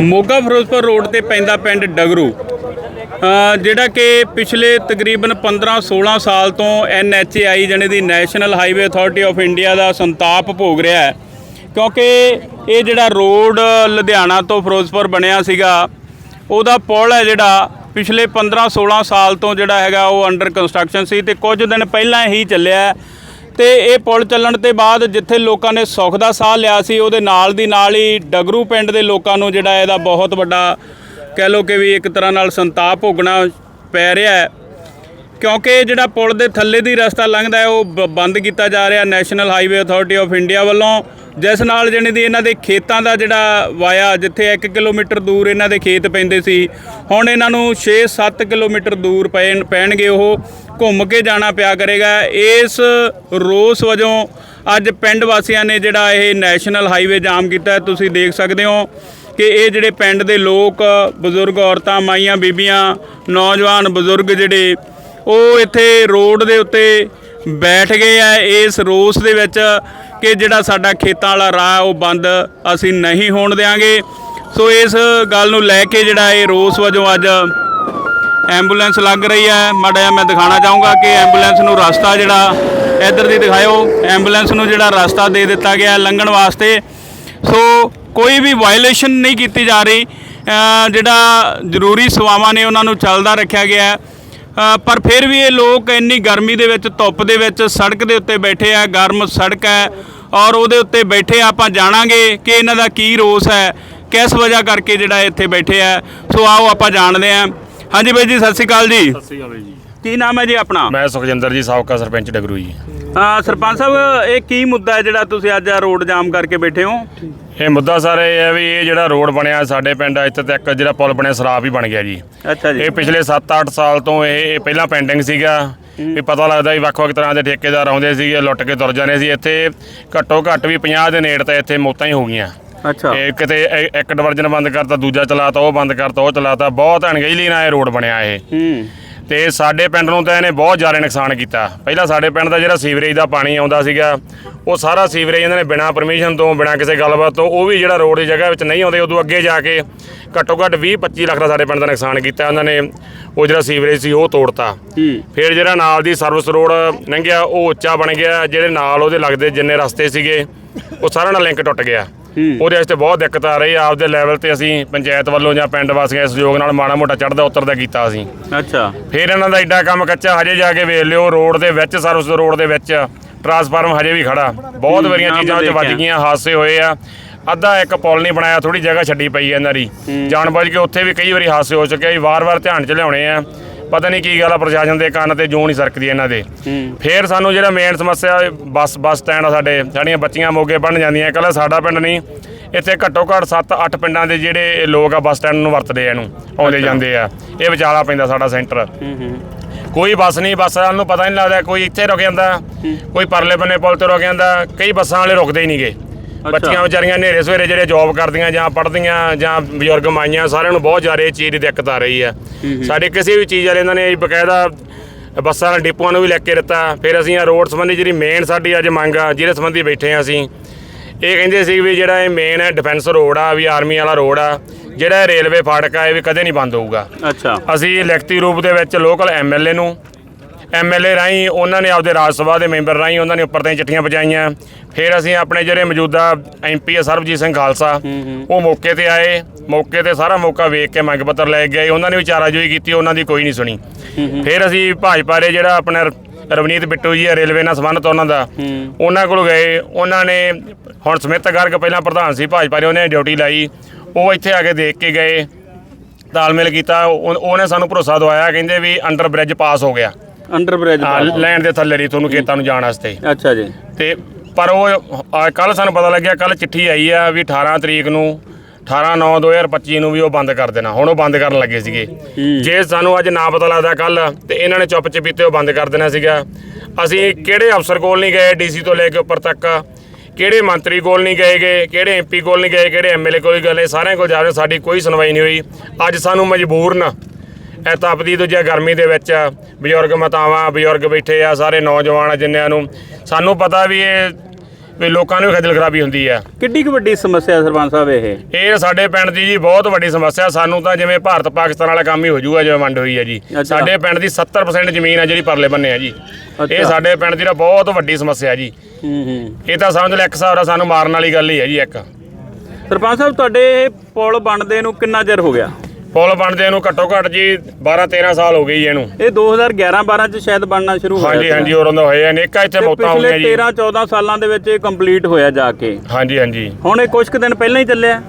Moga Firozpur road ਤੇ ਪੈਂਦਾ ਪਿੰਡ ਡਗਰੂ। ਜਿਹੜਾ ਕਿ ਪਿਛਲੇ ਤਕਰੀਬਨ 15-16 ਸਾਲ ਤੋਂ NHAI ਜਾਣੀ ਦੀ national highway authority of India ਦਾ ਸੰਤਾਪ ਭੋਗ ਰਿਹਾ ਹੈ। ਕਿਉਂਕਿ ਇਹ ਜਿਹੜਾ ਰੋਡ ਲੁਧਿਆਣਾ ਤੋਂ ਫਿਰੋਜ਼ਪੁਰ ਬਣਿਆ ਸੀਗਾ, ਉਹਦਾ ਪੁਲ ਹੈ ਜਿਹੜਾ ਪਿਛਲੇ 15-16 ਸਾਲ ਤੋਂ ਜਿਹੜਾ ਹੈਗਾ ਉਹ ਅੰਡਰ ਕੰਸਟਰਕਸ਼ਨ ਸੀ ਤੇ ਕੁਝ ਦਿਨ ਪਹਿਲਾਂ ਹੀ ਚੱਲਿਆ। ਤੇ ਇਹ ਪੁਲ ਚੱਲਣ ਤੇ ਬਾਅਦ ਜਿੱਥੇ ਲੋਕਾਂ ਨੇ ਸੁੱਖ ਦਾ ਸਾਹ ਲਿਆ ਸੀ, ਉਹਦੇ ਨਾਲ ਦੀ ਨਾਲ ਹੀ ਡਗਰੂ ਪਿੰਡ ਦੇ ਲੋਕਾਂ ਨੂੰ ਜਿਹੜਾ ਇਹਦਾ ਬਹੁਤ ਵੱਡਾ ਕਹਿ ਲੋ ਕਿ ਵੀ ਇੱਕ ਤਰ੍ਹਾਂ ਨਾਲ ਸੰਤਾਪ ਭੋਗਣਾ ਪੈ ਰਿਹਾ ਹੈ। ਕਿਉਂਕਿ ਜਿਹੜਾ ਪੁਲ ਦੇ ਥੱਲੇ ਦੀ ਰਸਤਾ ਲੰਘਦਾ ਹੈ, ਉਹ ਬ- ਬੰਦ ਕੀਤਾ ਜਾ ਰਿਹਾ national highway authority of India ਵੱਲੋਂ। ਜਿਸ ਨਾਲ ਜਾਣੀ ਦੀ ਇਹਨਾਂ ਦੇ ਖੇਤਾਂ ਦਾ ਜਿਹੜਾ ਵਾਇਆ, ਜਿੱਥੇ 1 ਕਿਲੋਮੀਟਰ ਦੂਰ ਇਹਨਾਂ ਦੇ ਖੇਤ ਪੈਂਦੇ ਸੀ, ਹੁਣ ਇਹਨਾਂ ਨੂੰ 6-7 ਕਿਲੋਮੀਟਰ ਦੂਰ ਪੈਣ, ਪੈਣਗੇ, ਉਹ ਘੁੰਮ ਕੇ ਜਾਣਾ ਪਿਆ ਕਰੇਗਾ। ਇਸ ਰੋਸ ਵਜੋਂ ਅੱਜ ਪਿੰਡ ਵਾਸੀਆਂ ਨੇ ਜਿਹੜਾ ਇਹ ਨੈਸ਼ਨਲ ਹਾਈਵੇ ਜਾਮ ਕੀਤਾ ਹੈ। ਤੁਸੀਂ ਦੇਖ ਸਕਦੇ ਹੋ ਕਿ ਇਹ ਜਿਹੜੇ ਪਿੰਡ ਦੇ ਲੋਕ, ਬਜ਼ੁਰਗ ਔਰਤਾਂ, ਮਾਈਆਂ, ਬੀਬੀਆਂ, ਨੌਜਵਾਨ, ਬਜ਼ੁਰਗ ਜਿਹੜੇ ਉਹ ਇੱਥੇ ਰੋਡ ਦੇ ਉੱਤੇ ਬੈਠ ਗਏ ਆ ਇਸ ਰੋਸ ਦੇ ਵਿੱਚ ਕਿ ਜਿਹੜਾ ਸਾਡਾ ਖੇਤਾਂ ਵਾਲਾ ਰਾਹ ਉਹ ਬੰਦ ਅਸੀਂ ਨਹੀਂ ਹੋਣ ਦੇਵਾਂਗੇ ਸੋ ਇਸ ਗੱਲ ਨੂੰ ਲੈ ਕੇ ਜਿਹੜਾ ਇਹ ਰੋਸ ਵਜੋਂ ਅੱਜ ਐਂਬੂਲੈਂਸ ਲੱਗ ਰਹੀ ਹੈ ਮਾੜਾ ਜਿਹਾ ਮੈਂ ਦਿਖਾਣਾ ਚਾਹੂੰਗਾ ਕਿ ਐਂਬੂਲੈਂਸ ਨੂੰ ਰਸਤਾ ਜਿਹੜਾ, ਇੱਧਰ ਦੀ ਦਿਖਾਇਓ। ਐਂਬੂਲੈਂਸ ਨੂੰ ਜਿਹੜਾ ਰਸਤਾ ਦੇ ਦਿੱਤਾ ਗਿਆ ਲੰਘਣ ਵਾਸਤੇ। ਸੋ ਕੋਈ ਵੀ ਵਾਇਲੇਸ਼ਨ ਨਹੀਂ ਕੀਤੀ ਜਾ ਰਹੀ। ਜਿਹੜਾ ਜ਼ਰੂਰੀ ਸੇਵਾਵਾਂ ਨੇ ਉਹਨਾਂ ਨੂੰ ਚੱਲਦਾ ਰੱਖਿਆ ਗਿਆ। ਹੈ ਪਰ ਫਿਰ ਵੀ ਇਹ ਲੋਕ ਇੰਨੀ ਗਰਮੀ ਦੇ ਵਿੱਚ, ਧੁੱਪ ਦੇ ਵਿੱਚ ਸੜਕ ਦੇ ਉੱਤੇ ਬੈਠੇ ਆ, ਗਰਮ ਸੜਕ ਹੈ ਔਰ ਉਹਦੇ ਉੱਤੇ ਬੈਠੇ ਆਪਾਂ ਜਾਣਾਂਗੇ ਕਿ ਇਹਨਾਂ ਦਾ ਕੀ ਰੋਸ ਹੈ, ਕਿਸ ਵਜ੍ਹਾ ਕਰਕੇ ਜਿਹੜਾ ਇੱਥੇ ਬੈਠੇ ਆ। ਸੋ ਆਓ ਆਪਾਂ ਜਾਣਦੇ ਹਾਂ। ਹਾਂਜੀ ਬਾਈ ਜੀ, ਸਤਿ ਸ਼੍ਰੀ ਅਕਾਲ ਜੀ। ਸਤਿ ਸ਼੍ਰੀ ਅਕਾਲ ਜੀ। ਕੀ ਨਾਮ ਹੈ ਜੀ ਆਪਣਾ? ਮੈਂ ਸੁਖਜਿੰਦਰ ਜੀ ਸਾਬਕਾ ਸਰਪੰਚ ਡਗਰੂ ਜੀ ਅ, ਸਰਪੰਚ ਸਾਹਿਬ ਇਹ ਕੀ ਮੁੱਦਾ ਹੈ ਜਿਹੜਾ ਤੁਸੀਂ ਅੱਜ ਆ ਰੋਡ ਜਾਮ ਕਰਕੇ ਬੈਠੇ ਹੋ? ਇਹ ਮੁੱਦਾ ਸਰ ਇਹ ਹੈ ਵੀ ਇਹ ਜਿਹੜਾ ਰੋਡ ਬਣਿਆ ਸਾਡੇ ਪਿੰਡ ਇੱਥੇ ਤੱਕ ਜਿਹੜਾ ਪੁਲ ਬਣਿਆ ਸਰਾਪ ਹੀ ਬਣ ਗਿਆ ਜੀ। ਅੱਛਾ ਜੀ। ਇਹ ਪਿਛਲੇ 7-8 ਸਾਲ ਤੋਂ ਇਹ ਇਹ ਪਹਿਲਾਂ ਪੈਂਡਿੰਗ ਸੀਗਾ। ਵੀ ਪਤਾ ਲੱਗਦਾ ਵੀ ਵੱਖ-ਵੱਖ ਤਰ੍ਹਾਂ ਦੇ ਠੇਕੇਦਾਰ ਆਉਂਦੇ ਸੀਗੇ ਲੁੱਟ ਕੇ ਤੁਰ ਜਾਂਦੇ ਸੀ। ਇੱਥੇ ਘੱਟੋ ਘੱਟ ਵੀ 50 ਦੇ ਨੇੜ ਤਾਂ ਇੱਥੇ ਮੌਤਾਂ ਹੀ ਹੋ ਗਈਆਂ। ਅੱਛਾ। ਇਹ ਕਿਤੇ ਇ- ਇੱਕ ਡਿਵਰਜਨ ਬੰਦ ਕਰਤਾ ਦੂਜਾ ਚਲਾਤਾ ਉਹ ਬੰਦ ਕਰਤਾ ਉਹ ਚਲਾਤਾ। ਬਹੁਤ ਅਣਗਹਿਲੀ ਨਾਲ ਇਹ ਰੋਡ ਬਣਿਆ ਇਹ। ਹੂੰ। ਤੇ ਸਾਡੇ ਪਿੰਡ ਨੂੰ ਤਾਂ ਇਹਨੇ ਬਹੁਤ ਜ਼ਿਆਦਾ ਨੁਕਸਾਨ ਕੀਤਾ। ਪਹਿਲਾਂ ਸਾਡੇ ਪਿੰਡ ਦਾ ਜਿਹੜਾ ਸੀਵਰੇਜ ਦਾ ਪਾਣੀ ਆਉਂਦਾ ਸੀਗਾ ਉਹ ਸਾਰਾ ਸੀਵਰੇਜ ਇਹਨਾਂ ਨੇ ਬਿਨਾਂ ਪਰਮਿਸ਼ਨ ਤੋਂ ਬਿਨਾਂ ਕਿਸੇ ਗੱਲਬਾਤ ਤੋਂ ਉਹ ਵੀ ਜਿਹੜਾ ਰੋਡ ਦੀ ਜਗ੍ਹਾ ਵਿੱਚ ਨਹੀਂ ਆਉਂਦੇ ਉਦੋਂ ਅੱਗੇ ਜਾ ਕੇ ਘੱਟੋ ਘੱਟ 20 25 ਲੱਖ ਦਾ ਸਾਡੇ ਪਿੰਡ ਦਾ ਨੁਕਸਾਨ ਕੀਤਾ ਉਹਨਾਂ ਨੇ ਉਹ ਜਿਹੜਾ ਸੀਵਰੇਜ ਸੀ ਉਹ ਤੋੜਤਾ। ਫਿਰ ਜਿਹੜਾ ਨਾਲ ਦੀ ਸਰਵਿਸ ਰੋਡ ਲੰਘਿਆ ਉਹ ਉੱਚਾ ਬਣ ਗਿਆ ਜਿਹੜੇ ਨਾਲ ਉਹਦੇ ਲੱਗਦੇ ਜਿੰਨੇ ਰਸਤੇ ਸੀਗੇ ਉਹ ਸਾਰਾ ਨਾਲ ਲਿੰਕ ਟੁੱਟ ਗਿਆ। ਉਹਦੇ ਵਾਸਤੇ ਬਹੁਤ ਦਿੱਕਤ ਆ ਰਹੀ ਆ ਆਪਦੇ ਲੈਵਲ ਤੇ ਅਸੀਂ ਪੰਚਾਇਤ ਵੱਲੋਂ ਜਾਂ ਪਿੰਡ ਵਾਸੀਆਂ ਦੇ ਸਹਿਯੋਗ ਨਾਲ ਮਾੜਾ ਮੋਟਾ ਚੜਦਾ ਉਤਰਦਾ ਕੀਤਾ ਅਸੀਂ। ਅੱਛਾ। ਫਿਰ ਇਹਨਾਂ ਦਾ ਐਡਾ ਕੰਮ ਕੱਚਾ ਹਜੇ ਜਾ ਕੇ ਵੇਖ ਲਿਓ ਰੋਡ ਦੇ ਵਿੱਚ ਸਰਵਿਸ ਰੋਡ ਦੇ ਵਿੱਚ ਟਰਾਂਸਫਾਰਮ ਹਜੇ ਵੀ ਖੜਾ। ਬਹੁਤ ਵਾਰੀਆਂ ਚੀਜ਼ਾਂ ਵਿੱਚ ਵੱਜ। ਗਈਆਂ ਹਾਦਸੇ ਹੋਏ ਆ। ਅੱਧਾ ਇੱਕ ਪੁਲ ਨਹੀਂ ਬਣਾਇਆ ਥੋੜੀ ਜਗ੍ਹਾ ਛੱਡੀ ਪਈ ਹੈ ਇਹਨਾਂ ਦੀ। ਜਾਣ ਬੁੱਝ ਕੇ ਉੱਥੇ ਵੀ ਕਈ ਵਾਰੀ ਹਾਦਸੇ ਹੋ ਚੁੱਕੇ ਆ ਵਾਰ-ਵਾਰ ਧਿਆਨ ਚ ਲਿਆਉਣੇ ਆ। ਪਤਾ ਨਹੀਂ ਕੀ ਗੱਲ ਆ ਪ੍ਰਸ਼ਾਸਨ ਦੇ ਕੰਨ ਤੇ ਜੂੰ ਨਹੀਂ ਸਰਕਦੀ ਇਹਨਾਂ ਦੇ। ਫੇਰ ਸਾਨੂੰ ਜਿਹੜਾ ਮੇਨ ਸਮੱਸਿਆ ਬੱਸ ਬੱਸ ਸਟੈਂਡ ਆ ਸਾਡੇ ਸਾਡੀਆਂ ਬੱਚੀਆਂ ਮੋਗੇ ਪੜਨ ਜਾਂਦੀਆਂ। ਇਕੱਲਾ ਸਾਡਾ ਪਿੰਡ ਨਹੀਂ ਇੱਥੇ ਘੱਟੋ ਘੱਟ 7-8 ਪਿੰਡਾਂ ਦੇ ਜਿਹੜੇ ਲੋਕ ਆ ਬੱਸ ਸਟੈਂਡ ਨੂੰ ਵਰਤਦੇ ਆ ਇਹਨੂੰ ਆਉਂਦੇ ਜਾਂਦੇ ਆ। ਇਹ ਵਿਚਾਲਾ ਪੈਂਦਾ ਸਾਡਾ ਸੈਂਟਰ। ਕੋਈ ਬੱਸ ਨਹੀਂ ਬੱਸ ਵਾਲਿਆਂ ਨੂੰ ਪਤਾ ਨਹੀਂ ਲੱਗਦਾ ਕੋਈ ਇੱਥੇ ਰੁਕ ਜਾਂਦਾ ਕੋਈ ਪਰਲੇ ਬੰਨੇ ਪੁਲ ਤੇ ਰੁਕ ਜਾਂਦਾ ਕਈ ਬੱਸਾਂ ਵਾਲੇ ਰੁਕਦੇ ਹੀ ਨਹੀਂਗੇ ਬੱਚੀਆਂ ਵਿਚਾਰੀਆਂ ਨੇਰੇ ਸਵੇਰੇ ਜਿਹੜੇ ਜੌਬ ਕਰਦੀਆਂ ਜਾਂ ਪੜ੍ਹਦੀਆਂ ਜਾਂ ਬਜ਼ੁਰਗ ਮਾਈਆਂ ਸਾਰਿਆਂ ਨੂੰ ਬਹੁਤ ਜ਼ਿਆਦਾ ਇਹ ਚੀਜ਼ ਦੀ ਦਿੱਕਤ ਆ ਰਹੀ ਆ ਸਾਡੇ ਕਿਸੇ ਵੀ ਚੀਜ਼ ਵਾਲੇ ਇਹਨਾਂ ਨੇ ਬਕਾਇਦਾ ਬੱਸਾਂ ਨਾਲ ਡਿਪੂਆਂ ਨੂੰ ਵੀ ਲੈ ਕੇ ਦਿੱਤਾ। ਫਿਰ ਅਸੀਂ ਆ ਰੋਡ ਸੰਬੰਧੀ ਜਿਹੜੀ ਮੇਨ ਸਾਡੀ ਅੱਜ ਮੰਗ ਆ ਜਿਹਦੇ ਸੰਬੰਧੀ ਬੈਠੇ ਆ ਅਸੀਂ। ਇਹ ਕਹਿੰਦੇ ਸੀ ਵੀ ਜਿਹੜਾ ਇਹ ਮੇਨ ਹੈ ਡਿਫੈਂਸ ਰੋਡ ਆ ਵੀ ਆਰਮੀ ਵਾਲਾ ਰੋਡ ਆ ਜਿਹੜਾ ਰੇਲਵੇ ਫਾਟਕ ਆ ਇਹ ਵੀ ਕਦੇ ਨਹੀਂ ਬੰਦ ਹੋਊਗਾ। ਅੱਛਾ। ਅਸੀਂ ਲਿਖਤੀ ਰੂਪ ਦੇ ਵਿੱਚ ਲੋਕਲ ਐਮਐਲਏ ਨੂੰ ਐਮਐਲਏ ਰਾਹੀਂ ਉਹਨਾਂ ਨੇ ਆਪਦੇ ਰਾਜ ਸਭਾ ਦੇ ਮੈਂਬਰ ਰਾਹੀਂ ਉਹਨਾਂ ਨੇ ਉੱਪਰ ਤਾਈਂ ਚਿੱਠੀਆਂ ਪਹੁੰਚਾਈਆਂ ਫਿਰ ਅਸੀਂ ਆਪਣੇ ਜਿਹੜੇ ਮੌਜੂਦਾ ਐਮਪੀ ਆ ਸਰਬਜੀਤ ਸਿੰਘ ਖਾਲਸਾ ਉਹ ਮੌਕੇ ਤੇ ਆਏ। ਮੌਕੇ ਤੇ ਸਾਰਾ ਮੌਕਾ ਵੇਖ ਕੇ ਮੰਗ ਪੱਤਰ ਲੈ ਕੇ ਗਏ। ਉਹਨਾਂ ਨੇ ਵੀ ਚਾਰਾਜੋਈ ਕੀਤੀ ਉਹਨਾਂ ਦੀ ਕੋਈ ਨਹੀਂ ਸੁਣੀ। ਫਿਰ ਅਸੀਂ ਭਾਜਪਾ ਦੇ ਜਿਹੜਾ ਆਪਣਾ ਰਵਨੀਤ ਬਿੱਟੂ ਜੀ ਆ ਰੇਲਵੇ ਨਾਲ ਸੰਬੰਧਤ ਉਹਨਾਂ ਦਾ ਉਹਨਾਂ ਕੋਲ ਗਏ। ਉਹਨਾਂ ਨੇ ਹੁਣ ਸਮਿਤ ਗਰਗ ਪਹਿਲਾਂ ਪ੍ਰਧਾਨ ਸੀ ਭਾਜਪਾ ਦੇ ਉਹਨੇ ਡਿਊਟੀ ਲਾਈ। ਉਹ ਇੱਥੇ ਆ ਕੇ ਦੇਖ ਕੇ ਗਏ ਤਾਲਮੇਲ ਕੀਤਾ। ਉਹ- ਉਹਨੇ ਸਾਨੂੰ ਭਰੋਸਾ ਦਵਾਇਆ ਕਹਿੰਦੇ ਵੀ ਅੰਡਰ ਬ੍ਰਿਜ ਪਾਸ ਹੋ ਗਿਆ। ਅੰਡਰ ਬ੍ਰਿਜ ਲੈਣ ਦੇ ਥੱਲੇ ਦੀ ਤੁਹਾਨੂੰ ਖੇਤਾਂ ਨੂੰ ਜਾਣ ਵਾਸਤੇ। ਅੱਛਾ ਜੀ। ਤੇ ਪਰ ਉਹ ਕੱਲ ਸਾਨੂੰ ਪਤਾ ਲੱਗਿਆ ਕੱਲ ਚਿੱਠੀ ਆਈ ਆ ਵੀ 18 ਤਰੀਕ ਨੂੰ 18 9 2025 ਨੂੰ ਵੀ ਉਹ ਬੰਦ ਕਰ ਦੇਣਾ। ਹੁਣ ਉਹ ਬੰਦ ਕਰਨ ਲੱਗੇ ਸੀਗੇ। ਜੇ ਸਾਨੂੰ ਅੱਜ ਨਾ ਪਤਾ ਲੱਗਦਾ ਕੱਲ ਤੇ ਇਹਨਾਂ ਨੇ ਚੁੱਪ ਚਪੀਤੇ ਉਹ ਬੰਦ ਕਰ ਦੇਣਾ ਸੀਗਾ। ਅਸੀਂ ਕਿਹੜੇ ਅਫਸਰ ਕੋਲ ਨਹੀਂ ਗਏ ਡੀਸੀ ਤੋਂ ਲੈ ਕੇ ਉੱਪਰ ਤੱਕ? ਕਿਹੜੇ ਮੰਤਰੀ ਕੋਲ ਨਹੀਂ ਗਏਗੇ ਕਿਹੜੇ ਐਮਪੀ ਕੋਲ ਨਹੀਂ ਗਏ? ਕਿਹੜੇ ਐਮਐਲਏ ਕੋਲ? ਗਏ ਸਾਰਿਆਂ ਕੋਲ ਜਾ ਰਹੇ ਸਾਡੀ ਕੋਈ ਸੁਣਵਾਈ ਨਹੀਂ ਹੋਈ। ਅੱਜ ਸਾਨੂੰ ਮਜਬੂਰਨ ਇਹ ਤਪਦੀ ਦੂਜਾ ਗਰਮੀ ਦੇ ਵਿੱਚ ਬਜ਼ੁਰਗ ਮਾਤਾਵਾਂ ਬਜ਼ੁਰਗ ਬੈਠੇ ਆ ਸਾਰੇ ਨੌਜਵਾਨ ਆ ਜਿੰਨਿਆਂ ਨੂੰ। ਸਾਨੂੰ ਪਤਾ ਵੀ ਇਹ ਵੀ ਲੋਕਾਂ ਨੂੰ ਖੱਜਲ ਖਰਾਬੀ ਹੁੰਦੀ ਆ। ਕਿੱਡੀ ਕੁ ਵੱਡੀ ਸਮੱਸਿਆ ਸਰਪੰਚ ਸਾਹਿਬ ਇਹ? ਇਹ ਸਾਡੇ ਪਿੰਡ ਦੀ ਜੀ ਬਹੁਤ ਵੱਡੀ ਸਮੱਸਿਆ। ਸਾਨੂੰ ਤਾਂ ਜਿਵੇਂ ਭਾਰਤ ਪਾਕਿਸਤਾਨ ਵਾਲਾ ਕੰਮ ਹੀ ਹੋ ਜਾਊਗਾ ਜਿਵੇਂ ਵੰਡ ਹੋਈ ਹੈ ਜੀ। ਅੱਛਾ। ਸਾਡੇ ਪਿੰਡ ਦੀ 70% ਜ਼ਮੀਨ ਆ ਜਿਹੜੀ ਪਰਲੇ ਬੰਨੇ ਆ ਜੀ। ਇਹ ਅੱਛਾ। ਸਾਡੇ ਪਿੰਡ ਦੀ ਤਾਂ ਬਹੁਤ ਵੱਡੀ ਸਮੱਸਿਆ ਜੀ। ਹੂੰ ਹੂੰ। ਇਹ ਤਾਂ ਸਮਝ ਲੈ ਇੱਕ ਹਿਸਾਬ ਨਾਲ ਸਾਨੂੰ ਮਾਰਨ ਵਾਲੀ ਗੱਲ ਹੀ ਹੈ ਜੀ ਇੱਕ। ਸਰਪੰਚ ਸਾਹਿਬ ਤੁਹਾਡੇ ਇਹ ਪੁਲ ਬਣਦੇ ਨੂੰ ਕਿੰਨਾ ਚਿਰ ਹੋ ਗਿਆ? ਪੁਲ ਬਣਦੇ ਨੂੰ ਘੱਟੋ ਘੱਟ ਜੀ 12 13 ਸਾਲ ਹੋ ਗਏ ਜੀ ਇਹਨੂੰ। ਇਹ 2011 12 ਚ ਸ਼ਾਇਦ ਬਣਨਾ ਸ਼ੁਰੂ ਹੋਇਆ ਹਾਂਜੀ। ਹਾਂਜੀ ਉਦੋਂ ਦਾ ਹੋਏ ਆ ਅਨੇਕਾਂ ਇੱਥੇ ਮੌਤਾਂ ਪਿਛਲੇ ਹੋਈਆਂ ਜੀ। 13 14 ਸਾਲਾਂ ਦੇ ਵਿੱਚ ਇਹ ਕੰਪਲੀਟ ਹੋਇਆ ਜਾ ਕੇ। ਹਾਂਜੀ ਹਾਂਜੀ। ਹੁਣ ਇਹ ਕੁਝ ਕੁ ਦਿਨ ਪਹਿਲਾਂ ਹੀ ਚੱਲਿਆ?